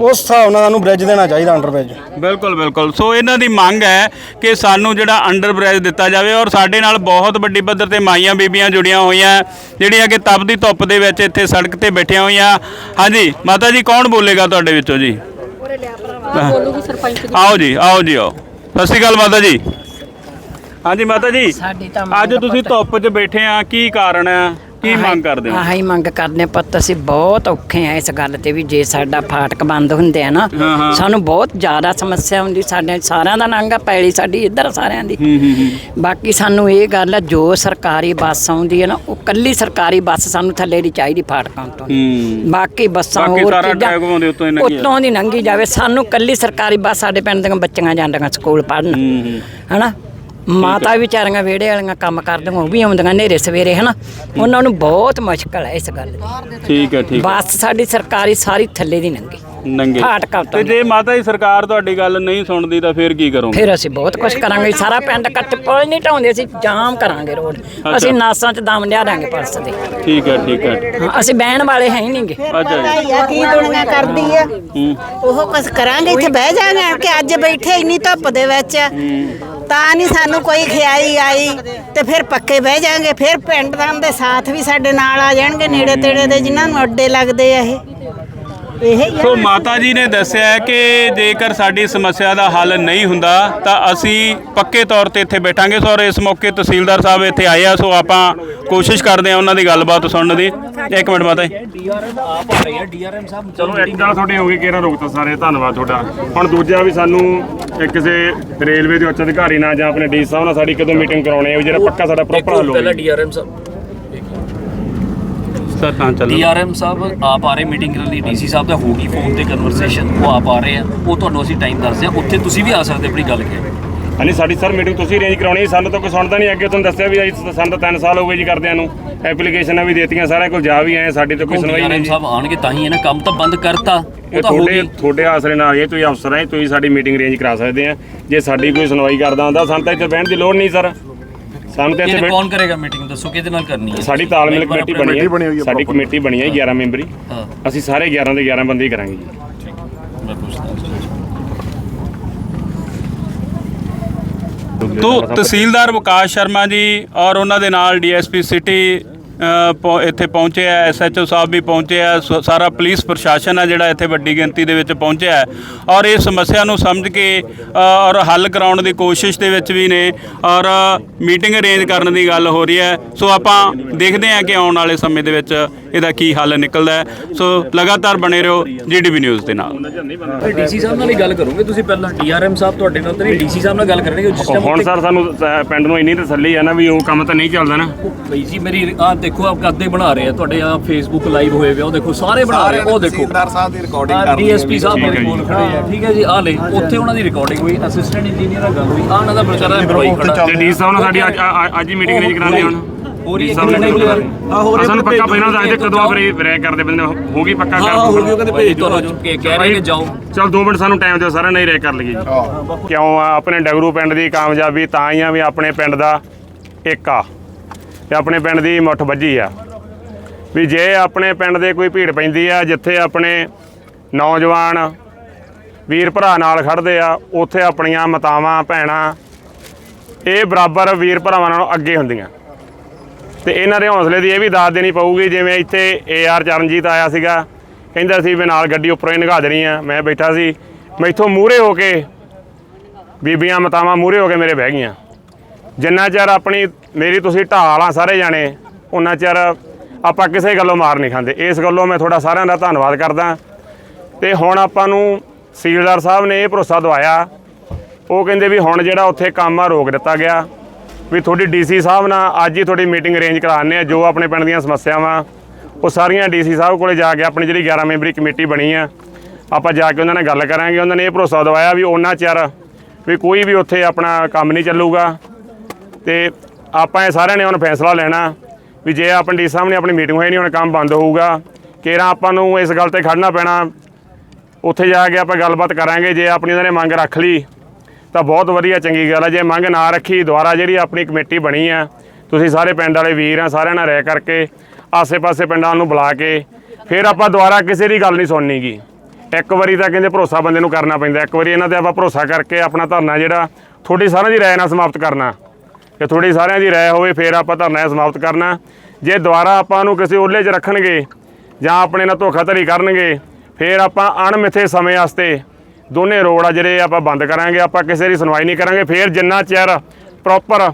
ਉਸ ਹਿਸਾਬ ਨਾਲ ਸਾਨੂੰ ਬ੍ਰਿਜ ਦੇਣਾ ਚਾਹੀਦਾ ਅੰਡਰ ਬ੍ਰਿਜ ਬਿਲਕੁਲ ਬਿਲਕੁਲ। ਸੋ ਇਹਨਾਂ ਦੀ ਮੰਗ ਹੈ ਕਿ ਸਾਨੂੰ ਜਿਹੜਾ ਅੰਡਰ ਬ੍ਰਿਜ ਦਿੱਤਾ ਜਾਵੇ ਔਰ ਸਾਡੇ ਨਾਲ ਬਹੁਤ ਵੱਡੀ ਪੱਧਰ ਤੇ ਮਾਈਆਂ ਬੀਬੀਆਂ ਜੁੜੀਆਂ ਹੋਈਆਂ ਜਿਹੜੀਆਂ ਕਿ ਤਪਦੀ ਧੁੱਪ ਦੇ ਵਿੱਚ ਇੱਥੇ ਸੜਕ ਤੇ ਬੈਠੀਆਂ ਹੋਈਆਂ। ਹਾਂਜੀ ਮਾਤਾ ਜੀ ਕੌਣ ਬੋਲੇਗਾ ਤੁਹਾਡੇ ਵਿੱਚੋਂ ਜੀ? ਬੋਲੂਗੀ ਸਰਪੰਚ ਜੀ। ਆਓ ਜੀ ਆਓ ਜੀ ਆਓ। ਸਤਿ ਸ਼੍ਰੀ ਅਕਾਲ ਮਾਤਾ ਜੀ। ਹਾਂਜੀ ਮਾਤਾ ਜੀ ਸਾਡੀ ਤਾਂ ਅੱਜ ਤੁਸੀਂ ਧੁੱਪ 'ਚ ਬੈਠੇ ਆ ਕੀ ਕਾਰਨ ਹੈ ਕੀ ਮੰਗ ਕਰਦੇ ਹੋ? ਆਹੀ ਮੰਗ ਕਰਦੇ ਪੁੱਤ ਅਸੀਂ ਬਹੁਤ ਔਖੇ ਆ ਇਸ ਗੱਲ ਤੇ ਵੀ ਜੇ ਸਾਡਾ ਫਾਟਕ ਬੰਦ ਹੁੰਦੇ ਆ ਨਾ ਹਾਂ, ਹਾਂ। ਸਾਨੂੰ ਬਹੁਤ ਜ਼ਿਆਦਾ ਸਮੱਸਿਆ ਹੁੰਦੀ ਸਾਡੇ ਸਾਰਿਆਂ ਦਾ ਨੰਗਾ ਪੈਲੀ ਸਾਡੀ ਇੱਧਰ ਸਾਰਿਆਂ ਦੀ। ਬਾਕੀ ਸਾਨੂੰ ਇਹ ਗੱਲ ਹੈ ਜੋ ਸਰਕਾਰੀ ਬੱਸ ਆਉਂਦੀ ਹੈ ਨਾ ਉਹ ਕੱਲੀ ਸਰਕਾਰੀ ਬੱਸ ਸਾਨੂੰ ਥੱਲੇ ਦੀ ਚਾਹੀਦੀ ਫਾਟਕਾਂ ਤੋਂ ਹੂੰ। ਬਾਕੀ ਬੱਸਾਂ ਬਾਕੀ ਹੋਰ ਸਾਰਾ ਚੀਜ਼ਾਂ ਉੱਤੋਂ ਹੀ ਲੰਘੀ ਉੱਤੋਂ ਦੀ ਲੰਘੀ ਜਾਵੇ ਸਾਨੂੰ ਕੱਲੀ ਸਰਕਾਰੀ ਬੱਸ ਸਾਡੇ ਪਿੰਡ ਦੀਆਂ ਬੱਚੀਆਂ ਜਾਂਦੀਆਂ ਸਕੂਲ ਪੜ੍ਹਨ। ਹੂੰ। ਹਨਾ? ਮਾਤਾ ਵਿਚਾਰੀਆਂ ਵਿਹੜੇ ਵਾਲੀਆਂ ਕੰਮ ਕਰਦੀਆਂ ਉਹ ਵੀ ਆਉਂਦੀਆਂ ਨੇਰੇ ਸਵੇਰੇ ਹਨਾ? ਉਹਨਾਂ ਨੂੰ ਬਹੁਤ ਮੁਸ਼ਕਲ ਹੈ ਇਸ ਗੱਲ ਦੀ। ਠੀਕ ਹੈ ਠੀਕ ਬੱਸ ਸਾਡੀ ਸਰਕਾਰੀ ਸਾਰੀ ਥੱਲੇ ਦੀ ਨੰਗੀ। ਨੰਗੇ। ਫਾਟਕਾਂ ਤੇ ਤੋਂ ਜੇ ਮਾਤਾ ਜੀ ਸਰਕਾਰ ਤੁਹਾਡੀ ਗੱਲ ਨਹੀਂ ਸੁਣਦੀ ਤਾਂ ਫਿਰ ਕੀ ਕਰੋਗੇ? ਫਿਰ ਅਸੀਂ ਬਹੁਤ ਕੁਝ ਕਰਾਂਗੇ ਸਾਰਾ ਪਿੰਡ ਕੱਟ ਪੁਲ ਨਹੀਂ ਢਾਉਂਦੇ ਅਸੀਂ ਜਾਮ ਕਰਾਂਗੇ ਰੋਡ। ਅਸੀਂ ਨਾਸਾਂ 'ਚ ਦਮ ਲਿਆ ਦਾਂਗੇ ਪੁਲਿਸ ਦੇ। ਠੀਕ ਹੈ ਠੀਕ ਹੈ। ਅਸੀਂ ਬਹਿਣ ਵਾਲੇ ਹੈ ਹੀ ਨਹੀਂਗੇ ਅੱਛਾ ਜੀ। ਪੜਾਈ ਆ ਕੀ ਦੁਨੀਆ ਕਰਦੀ ਆ। ਉਹ ਕੁਛ ਕਰਾਂਗੇ ਇੱਥੇ ਬਹਿ ਜਾਾਂਗੇ ਕਿ ਅੱਜ ਬੈਠੇ ਇੰਨੀ ਧੁੱਪ ਦੇ ਵਿੱਚ। ਤਾਂ ਨਹੀਂ ਸਾਨੂੰ ਕੋਈ ਖਿਆਈ ਆਈ ਤੇ ਫਿਰ ਪੱਕੇ ਬਹਿ ਜਾਾਂਗੇ, ਫਿਰ ਪਿੰਡ ਦੇ ਸਾਥ ਵੀ ਸਾਡੇ ਨਾਲ ਆ ਜਾਣਗੇ ਨੇੜੇ ਤੇੜੇ ਦੇ, ਜਿਨ੍ਹਾਂ ਨੂੰ ਅੱਡੇ ਲੱਗਦੇ ਆ ਇਹ। ਸੋ ਮਾਤਾ ਜੀ ਨੇ ਦੱਸਿਆ ਕਿ ਜੇਕਰ ਸਾਡੀ ਸਮੱਸਿਆ ਦਾ ਹੱਲ ਨਹੀਂ ਹੁੰਦਾ, ਤਾਂ ਅਸੀਂ ਪੱਕੇ ਤੌਰ ਤੇ ਇੱਥੇ ਬੈਠਾਂਗੇ। ਸੋ ਔਰ ਇਸ ਮੌਕੇ ਤਹਿਸੀਲਦਾਰ ਸਾਹਿਬ ਇੱਥੇ ਆਏ ਆ, ਸੋ ਆਪਾਂ ਕੋਸ਼ਿਸ਼ ਕਰਦੇ ਆ ਉਹਨਾਂ ਦੀ ਗੱਲਬਾਤ ਸੁਣਨ ਦੀ। ਇੱਕ ਮਿੰਟ ਮਾਤਾ ਜੀ। ਚਲੋ ਇੱਕ ਗੱਲ ਤੁਹਾਡੀ ਹੋ ਗਈ ਕਿਹੜਾ ਰੋਕਤਾ ਸਾਰੇ ਧੰਨਵਾਦ ਤੁਹਾਡਾ। ਹੁਣ ਦੂਜਾ ਵੀ ਸਾਨੂੰ ਇੱਕ ਕਿਸੇ ਰੇਲਵੇ ਦੇ ਉੱਚ ਅਧਿਕਾਰੀ ਨਾਲ ਜਾਂ ਆਪਣੇ ਡੀ ਸਾਹਿਬ ਨਾਲ ਸਾਡੀ ਕਦੋਂ ਮੀਟਿੰਗ ਕਰਾਉਣੀ ਹੈ ਵੀ ਜਿਹੜਾ ਪੱਕਾ ਸਾਡਾ ਪ੍ਰੋਪਰ ਹੱਲ ਪਹਿਲਾਂ ਹੋਵੇ। ਡੀਆਰਐਮ ਸਾਹਿਬ। ਸਰ ਤਾਂ ਚੱਲੋ। ਡੀਆਰਐਮ ਸਾਹਿਬ ਆਪ ਆ ਰਹੇ ਮੀਟਿੰਗ ਕਰਨ ਲਈ। ਡੀਸੀ ਸਾਹਿਬ ਦਾ ਹੋ ਗਈ ਫੋਨ ਤੇ ਕਨਵਰਸੇਸ਼ਨ ਉਹ ਆਪ ਆ ਰਹੇ ਆ। ਉਹ ਤੁਹਾਨੂੰ ਅਸੀਂ ਟਾਈਮ ਦੱਸਦੇ ਆ ਉੱਥੇ ਤੁਸੀਂ ਵੀ ਆ ਸਕਦੇ ਆਪਣੀ ਗੱਲ ਕਹਿ ਹਾਂਜੀ ਸਾਡੀ ਸਰ ਮੀਟਿੰਗ ਤੁਸੀਂ ਅਰੇਂਜ ਕਰਾਉਣੀ ਹੈ, ਸਾਨੂੰ ਤਾਂ ਕੋਈ ਸੁਣਦਾ ਨਹੀਂ ਅੱਗੇ ਤੁਹਾਨੂੰ ਦੱਸਿਆ ਵੀ ਅਸੀਂ ਸਾਨੂੰ ਤਾਂ 3 ਸਾਲ ਹੋ ਗਏ ਜੀ ਕਰਦਿਆਂ ਨੂੰ। ਐਪਲੀਕੇਸ਼ਨਾਂ ਵੀ ਦੇਤੀਆਂ ਸਾਰਿਆਂ ਕੋਲ ਜਾ ਵੀ ਆਏ ਸਾਡੀ ਤਾਂ ਕੋਈ ਸੁਣਵਾਈ ਨਹੀਂ ਜੀ। ਸਾਹਿਬ ਆਣਗੇ ਤਾਂ ਹੀ ਇਹ ਨਾ ਕੰਮ ਤਾਂ ਬੰਦ ਕਰਤਾ। ਇਹ ਉਹ ਤਾਂ ਹੋ ਤੁਹਾਡੇ ਗਈ। ਤੁਹਾਡੇ ਆਸਰੇ ਨਾਲ ਇਹ ਤੁਸੀਂ ਅਫਸਰ ਹੈ ਤੁਸੀਂ ਸਾਡੀ ਮੀਟਿੰਗ ਅਰੇਂਜ ਕਰਾ ਸਕਦੇ ਆ। ਜੇ ਸਾਡੀ ਕੋਈ ਸੁਣਵਾਈ ਕਰਦਾ ਹੁੰਦਾ ਸਾਨੂੰ ਤਾਂ ਇੱਥੇ ਬਹਿਣ ਦੀ ਲੋੜ ਨਹੀਂ ਸਰ। ਸਾਨੂੰ ਤਾਂ ਇੱਥੇ ਕੌਣ ਕਰੇਗਾ ਮੀਟਿੰਗ ਦੱਸੋ ਕਿਹਦੇ ਨਾਲ ਕਰਨੀ ਹੈ? ਸਾਡੀ ਤਾਲਮੇਲ ਕਮੇਟੀ ਬਣੀ ਬਣੀ ਹੋਈ ਹੈ ਹੈ ਸਾਡੀ proper। ਕਮੇਟੀ ਬਣੀ ਹੈ 11 ਮੈਂਬਰੀ। ਹਾਂ। ਅਸੀਂ ਸਾਰੇ 11 ਦੇ 11 ਬੰਦੇ ਹੀ ਕਰਾਂਗੇ ਜੀ। ਮੈਂ ਪੁੱਛਦਾ। ਤੋ ਤਹਿਸੀਲਦਾਰ ਵਿਕਾਸ ਸ਼ਰਮਾ ਜੀ ਔਰ ਉਹਨਾਂ ਦੇ ਨਾਲ ਡੀਐਸਪੀ ਸਿਟੀ ਅ, ਇੱਥੇ ਪਹੁੰਚੇ ਆ ਐਸਐਚਓ ਸਾਹਿਬ ਵੀ ਪਹੁੰਚੇ ਆ ਸ- ਸਾਰਾ ਪੁਲਿਸ ਪ੍ਰਸ਼ਾਸਨ ਆ ਜਿਹੜਾ ਇੱਥੇ ਵੱਡੀ ਗਿਣਤੀ ਦੇ ਵਿੱਚ ਪਹੁੰਚਿਆ ਔਰ ਇਹ ਸਮੱਸਿਆ ਨੂੰ ਸਮਝ ਕੇ ਔਰ ਹੱਲ ਕਰਾਉਣ ਦੀ ਕੋਸ਼ਿਸ਼ ਦੇ ਵਿੱਚ ਵੀ ਨੇ ਔਰ ਮੀਟਿੰਗ ਅਰੇਂਜ ਕਰਨ ਦੀ ਗੱਲ ਹੋ ਰਹੀ ਹੈ। ਸੋ ਆਪਾਂ ਦੇਖਦੇ ਹਾਂ ਕਿ ਆਉਣ ਵਾਲੇ ਸਮੇਂ ਦੇ ਵਿੱਚ ਇਹਦਾ ਕੀ ਹੱਲ ਨਿਕਲਦਾ ਹੈ। ਸੋ ਲਗਾਤਾਰ ਬਣੇ ਰਹੋ ਜੀਡੀਪੀ ਨਿਊਜ਼ ਦੇ ਨਾਲ। ਡੀਸੀ ਸਾਹਿਬ ਨਾਲ ਹੀ ਗੱਲ ਕਰੋਗੇ ਤੁਸੀਂ ਪਹਿਲਾਂ? ਡੀਆਰਐਮ ਸਾਹਿਬ ਤੁਹਾਡੇ ਨਾਲ ਤਾਂ ਨਹੀਂ ਡੀਸੀ ਸਾਹਿਬ ਨਾਲ ਗੱਲ ਕਰਨਗੇ ਜਿਸ ਟਾਈਮ ਹੁਣ ਸਰ ਸਾਨੂੰ ਪਿੰਡ ਨੂੰ ਇੰਨੀ ਤਸੱਲੀ ਆ ਨਾ ਵੀ ਉਹ ਕੰਮ ਤਾਂ ਨਹੀਂ ਚੱਲਦਾ ਨਾ। ਬਈ ਜੀ ਮੇਰੀ ਆਹ ਦੇਖੋ ਆਪ ਕੱਦੇ ਬਣਾ ਰਹੇ ਆ ਤੁਹਾਡੇ ਆ ਫੇਸਬੁੱਕ ਲਾਈਵ ਹੋਏ ਵੇ ਉਹ ਦੇਖੋ ਸਾਰੇ ਬਣਾ ਰਹੇ ਆ, ਉਹ ਦੇਖੋ। ਤਹਿਸੀਲਦਾਰ ਸਾਹਿਬ ਦੀ ਰਿਕਾਰਡਿੰਗ ਕਰ ਡੀਐਸਪੀ ਸਾਹਿਬ ਹੈ ਮੇਰੇ। ਕੋਲ ਖੜੇ ਆ ਠੀਕ ਹੈ ਜੀ ਆ ਲੈ ਉੱਥੇ ਉਹਨਾਂ ਦੀ ਰਿਕਾਰਡਿੰਗ ਹੋਈ ਅਸਿਸਟੈਂਟ ਇੰਜੀਨੀਅਰ ਨਾਲ ਗੱਲ ਹੋਈ ਆ ਉਹਨਾਂ ਦਾ ਬਲਕਾਰਾ ਐਮਪਲੋਈ ਖੜਾ। ਤੇ ਡੀ ਸਾਹਿਬ ਨਾਲ ਸਾਡੀ ਅੱਜ ਅੱਜ ਹੀ ਮੀਟਿੰਗ ਅਰੇਂਜ ਕਰਾਉਂਦੇ ਹੁਣ। ਹੋ ਰਹੀ ਹੈ ਸਾਹਿਬ ਨੇ ਕਿੰਨੇ ਵਾਰ ਆ ਸਾਨੂੰ ਪੱਕਾ ਪਹਿਲਾਂ ਦੱਸ ਦੇ ਕਦੋਂ ਫਿਰ ਰੈਕ ਕਰਦੇ ਬੰਦੇ ਹੋ ਗਈ ਪੱਕਾ ਹਾਂ ਹੋ ਗਈ ਉਹ ਕਹਿੰਦੇ ਭੇਜ ਤੁਹਾਨੂੰ ਕਿ ਕਹਿ ਰਹੇ ਕਿ ਜਾਓ। ਚਲ 2 ਮਿੰਟ ਸਾਨੂੰ ਟਾਈਮ ਦਿਓ ਸਾਰਾ ਨਹੀਂ ਰੈਕ ਕਰ ਲਈਏ ਜੀ। ਕਿਉਂ ਆ? ਆਪਣੇ ਡਗਰੂ ਪਿੰਡ ਦੀ ਕਾਮਯਾਬੀ ਤਾਂ ਹੀ ਆ ਵੀ ਆਪਣੇ ਪਿੰਡ ਦਾ ਇੱਕ ਆ। ਤੇ ਆਪਣੇ ਪਿੰਡ ਦੀ ਮੁੱਠ ਵੱਜੀ ਆ। ਵੀ ਜੇ ਆਪਣੇ ਪਿੰਡ ਦੇ ਕੋਈ ਭੀੜ ਪੈਂਦੀ ਆ ਜਿੱਥੇ ਆਪਣੇ ਨੌਜਵਾਨ ਵੀਰ ਭਰਾ ਨਾਲ ਖੜਦੇ ਆ ਉੱਥੇ ਆਪਣੀਆਂ ਮਾਤਾਵਾਂ ਭੈਣਾਂ ਇਹ ਬਰਾਬਰ ਵੀਰ ਭਰਾਵਾਂ ਨਾਲੋਂ ਅੱਗੇ ਹੁੰਦੀਆਂ। ਤੇ ਇਹਨਾਂ ਦੇ ਹੌਸਲੇ ਦੀ ਇਹ ਵੀ ਦਾਤ ਦੇਣੀ ਪਊਗੀ, ਜਿਵੇਂ ਇੱਥੇ ਏਆਰ ਚਰਨਜੀਤ ਆਇਆ ਸੀਗਾ, ਕਹਿੰਦਾ ਸੀ ਵੀ ਨਾਲ ਗੱਡੀ ਉੱਪਰੋਂ ਹੀ ਨਿਘਾ ਦੇਣੀ ਆ, ਮੈਂ ਬੈਠਾ ਸੀ ਮੈਥੋਂ ਮੂਹਰੇ ਹੋ ਕੇ ਬੀਬੀਆਂ ਮਤਾਵਾਂ ਮੂਹਰੇ ਹੋ ਕੇ ਮੇਰੇ ਬਹਿ ਗਈਆਂ। ਜਿੰਨਾ ਚਿਰ ਆਪਣੀ, ਮੇਰੀ ਤੁਸੀਂ ਢਾਲ ਆ ਸਾਰੇ ਜਾਣੇ ਉਹਨਾਂ ਚਿਰ ਆਪਾਂ ਕਿਸੇ ਗੱਲੋਂ ਮਾਰ ਨਹੀਂ ਖਾਂਦੇ। ਇਸ ਗੱਲੋਂ ਮੈਂ ਤੁਹਾਡਾ ਸਾਰਿਆਂ ਦਾ ਧੰਨਵਾਦ ਕਰਦਾ। ਤੇ ਹੁਣ ਆਪਾਂ ਨੂੰ ਸੀਲਦਾਰ ਸਾਹਿਬ ਨੇ ਇਹ ਭਰੋਸਾ ਦਵਾਇਆ। ਉਹ ਕਹਿੰਦੇ ਵੀ ਹੁਣ ਜਿਹੜਾ ਉੱਥੇ ਕੰਮ ਆ ਰੋਕ ਦਿੱਤਾ ਗਿਆ। ਵੀ ਤੁਹਾਡੀ ਡੀਸੀ ਸਾਹਿਬ ਨਾਲ ਅੱਜ ਹੀ ਤੁਹਾਡੀ ਮੀਟਿੰਗ ਅਰੇਂਜ ਕਰਾਉਂਦੇ ਆ, ਜੋ ਆਪਣੇ ਪਿੰਡ ਦੀਆਂ ਸਮੱਸਿਆਵਾਂ ਉਹ ਸਾਰੀਆਂ ਡੀਸੀ ਸਾਹਿਬ ਕੋਲੇ ਜਾ ਕੇ ਆਪਣੀ ਜਿਹੜੀ 11 ਮੈਂਬਰੀ ਕਮੇਟੀ ਬਣੀ ਆ, ਆਪਾਂ ਜਾ ਕੇ ਉਹਨਾਂ ਨਾਲ ਗੱਲ ਕਰਾਂਗੇ, ਉਹਨਾਂ ਨੇ ਇਹ ਭਰੋਸਾ ਦਵਾਇਆ ਵੀ ਉਹਨਾਂ ਚਿਰ ਵੀ ਕੋਈ ਵੀ ਉੱਥੇ ਆਪਣਾ ਕੰਮ ਨਹੀਂ ਚੱਲੂਗਾ। ਤੇ ਆਪਾਂ ਇਹ ਸਾਰਿਆਂ ਨੇ ਹੁਣ ਫੈਸਲਾ ਲੈਣਾ ਵੀ ਜੇ ਆਪਣੀ ਡੀ ਸਾਹਿਬ ਨੇ ਆਪਣੀ ਮੀਟਿੰਗ ਹੋਈ ਨਹੀਂ, ਹੁਣ ਕੰਮ ਬੰਦ ਹੋਊਗਾ ਕੇਰਾਂ ਆਪਾਂ ਨੂੰ ਇਸ ਗੱਲ ਤੇ ਖੜਨਾ ਪੈਣਾ। ਉੱਥੇ ਜਾ ਕੇ ਆਪਾਂ ਗੱਲਬਾਤ ਕਰਾਂਗੇ, ਜੇ ਆਪਣੀ ਉਹਨਾਂ ਨੇ ਮੰਗ ਰੱਖ ਲਈ ਤਾਂ ਬਹੁਤ ਵਧੀਆ, ਚੰਗੀ ਗੱਲ ਹੈ ਜੇ ਮੰਗ ਨਾ ਰੱਖੀ ਦੁਆਰਾ ਜਿਹੜੀ ਆਪਣੀ ਕਮੇਟੀ ਬਣੀ ਆ, ਤੁਸੀਂ ਸਾਰੇ ਪਿੰਡ ਵਾਲੇ ਵੀਰ ਆ, ਸਾਰਿਆਂ ਨਾਲ ਰਹਿ ਕਰਕੇ ਆਸੇ-ਪਾਸੇ ਪਿੰਡਾਂ ਨੂੰ ਬੁਲਾ ਕੇ ਫਿਰ ਆਪਾਂ ਦੁਆਰਾ ਕਿਸੇ ਦੀ ਗੱਲ ਨਹੀਂ ਸੁਣਨੀਗੀ। ਇੱਕ ਵਾਰੀ ਤਾਂ ਕਹਿੰਦੇ ਭਰੋਸਾ ਬੰਦੇ ਨੂੰ ਕਰਨਾ ਪੈਂਦਾ। ਇੱਕ ਵਾਰੀ ਇਹਨਾਂ ਤੇ ਆਪਾਂ ਭਰੋਸਾ ਕਰਕੇ ਆਪਣਾ ਧਰਨਾ ਜਿਹੜਾ, ਤੁਹਾਡੀ ਸਾਰਿਆਂ ਦੀ ਰਾਏ ਨਾਲ ਸਮਾਪਤ ਕਰਨਾ। ਜੇ ਤੁਹਾਡੀ ਸਾਰਿਆਂ ਦੀ ਰਾਏ ਹੋਵੇ, ਫਿਰ ਆਪਾਂ ਧਰਨਾ ਸਮਾਪਤ ਕਰਨਾ। ਜੇ ਦੁਬਾਰਾ ਆਪਾਂ ਨੂੰ ਕਿਸੇ ਓਲੇ 'ਚ ਰੱਖਣਗੇ ਜਾਂ ਆਪਣੇ ਨਾਲ ਧੋਖਾਧੜੀ ਕਰਨਗੇ, ਫਿਰ ਆਪਾਂ ਅਣਮਿੱਥੇ ਸਮੇਂ ਵਾਸਤੇ ਦੋਨੇ ਰੋਡ ਆ ਜਿਹੜੇ ਆਪਾਂ ਬੰਦ ਕਰਾਂਗੇ ਆਪਾਂ ਕਿਸੇ ਦੀ ਸੁਣਵਾਈ ਨਹੀਂ ਕਰਾਂਗੇ ਫਿਰ ਜਿੰਨਾ ਚਿਰ ਪ੍ਰੋਪਰ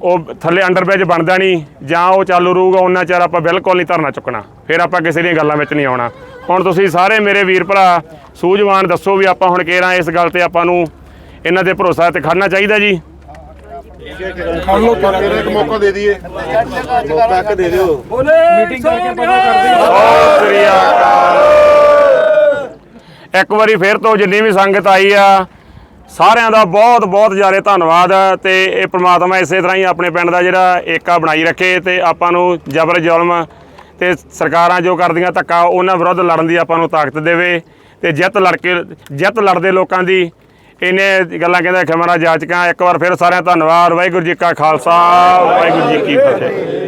ਉਹ ਥੱਲੇ ਅੰਡਰਬ੍ਰਿਜ ਬਣਦਾ ਨਹੀਂ ਜਾਂ ਉਹ ਚਾਲੂ ਰਹੂਗਾ ਉਹਨਾਂ ਚਿਰ ਆਪਾਂ ਬਿਲਕੁਲ ਨਹੀਂ ਧਰਨਾ ਚੁੱਕਣਾ। ਫਿਰ ਆਪਾਂ ਕਿਸੇ ਦੀਆਂ ਗੱਲਾਂ ਵਿੱਚ ਨਹੀਂ ਆਉਣਾ। ਹੁਣ ਤੁਸੀਂ ਸਾਰੇ ਮੇਰੇ ਵੀਰ ਭਰਾ ਸੂਝਵਾਨ ਦੱਸੋ ਵੀ ਆਪਾਂ ਹੁਣ ਕਿਹੜਾ ਇਸ ਗੱਲ ਤੇ ਆਪਾਂ ਨੂੰ ਇਹਨਾਂ ਦੇ ਭਰੋਸਾ ਤੇ ਖੜਨਾ ਚਾਹੀਦਾ ਜੀ? ਖੜ ਪਰ ਤੇਰਾ ਇੱਕ ਮੌਕਾ ਦੇ ਦਈਏ। ਮੌਕਾ ਦੇ ਦਿਓ ਸਤਿ ਸ੍ਰੀ ਅਕਾਲ। ਇੱਕ ਵਾਰੀ ਫਿਰ ਤੋਂ ਜਿੰਨੀ ਵੀ ਸੰਗਤ ਆਈ ਆ, ਸਾਰਿਆਂ ਦਾ ਬਹੁਤ ਬਹੁਤ ਜ਼ਿਆਦਾ ਧੰਨਵਾਦ ਤੇ ਇਹ ਪ੍ਰਮਾਤਮਾ ਇਸੇ ਤਰ੍ਹਾਂ ਹੀ ਆਪਣੇ ਪਿੰਡ ਦਾ ਜਿਹੜਾ ਏਕਾ ਬਣਾਈ ਰੱਖੇ ਤੇ ਆਪਾਂ ਨੂੰ ਜਬਰ ਜ਼ੁਲਮ ਤੇ ਸਰਕਾਰਾਂ ਜੋ ਕਰਦੀਆਂ ਧੱਕਾ, ਉਹਨਾਂ ਵਿਰੁੱਧ ਲੜਨ ਦੀ ਆਪਾਂ ਨੂੰ ਤਾਕਤ ਦੇਵੇ ਤੇ ਜਿੱਤ ਲੜ ਕੇ ਜਿੱਤ ਲੜਦੇ ਲੋਕਾਂ ਦੀ। ਇਹਨੇ ਗੱਲਾਂ ਕਹਿੰਦਾ ਖਮਰਾ ਜਾਚਕਾਂ, ਇੱਕ ਵਾਰ ਫਿਰ ਸਾਰਿਆਂ ਦਾ ਧੰਨਵਾਦ, ਵਾਹਿਗੁਰੂ ਜੀ ਕਾ ਖਾਲਸਾ, ਵਾਹਿਗੁਰੂ ਜੀ ਕੀ ਫਤਿਹ।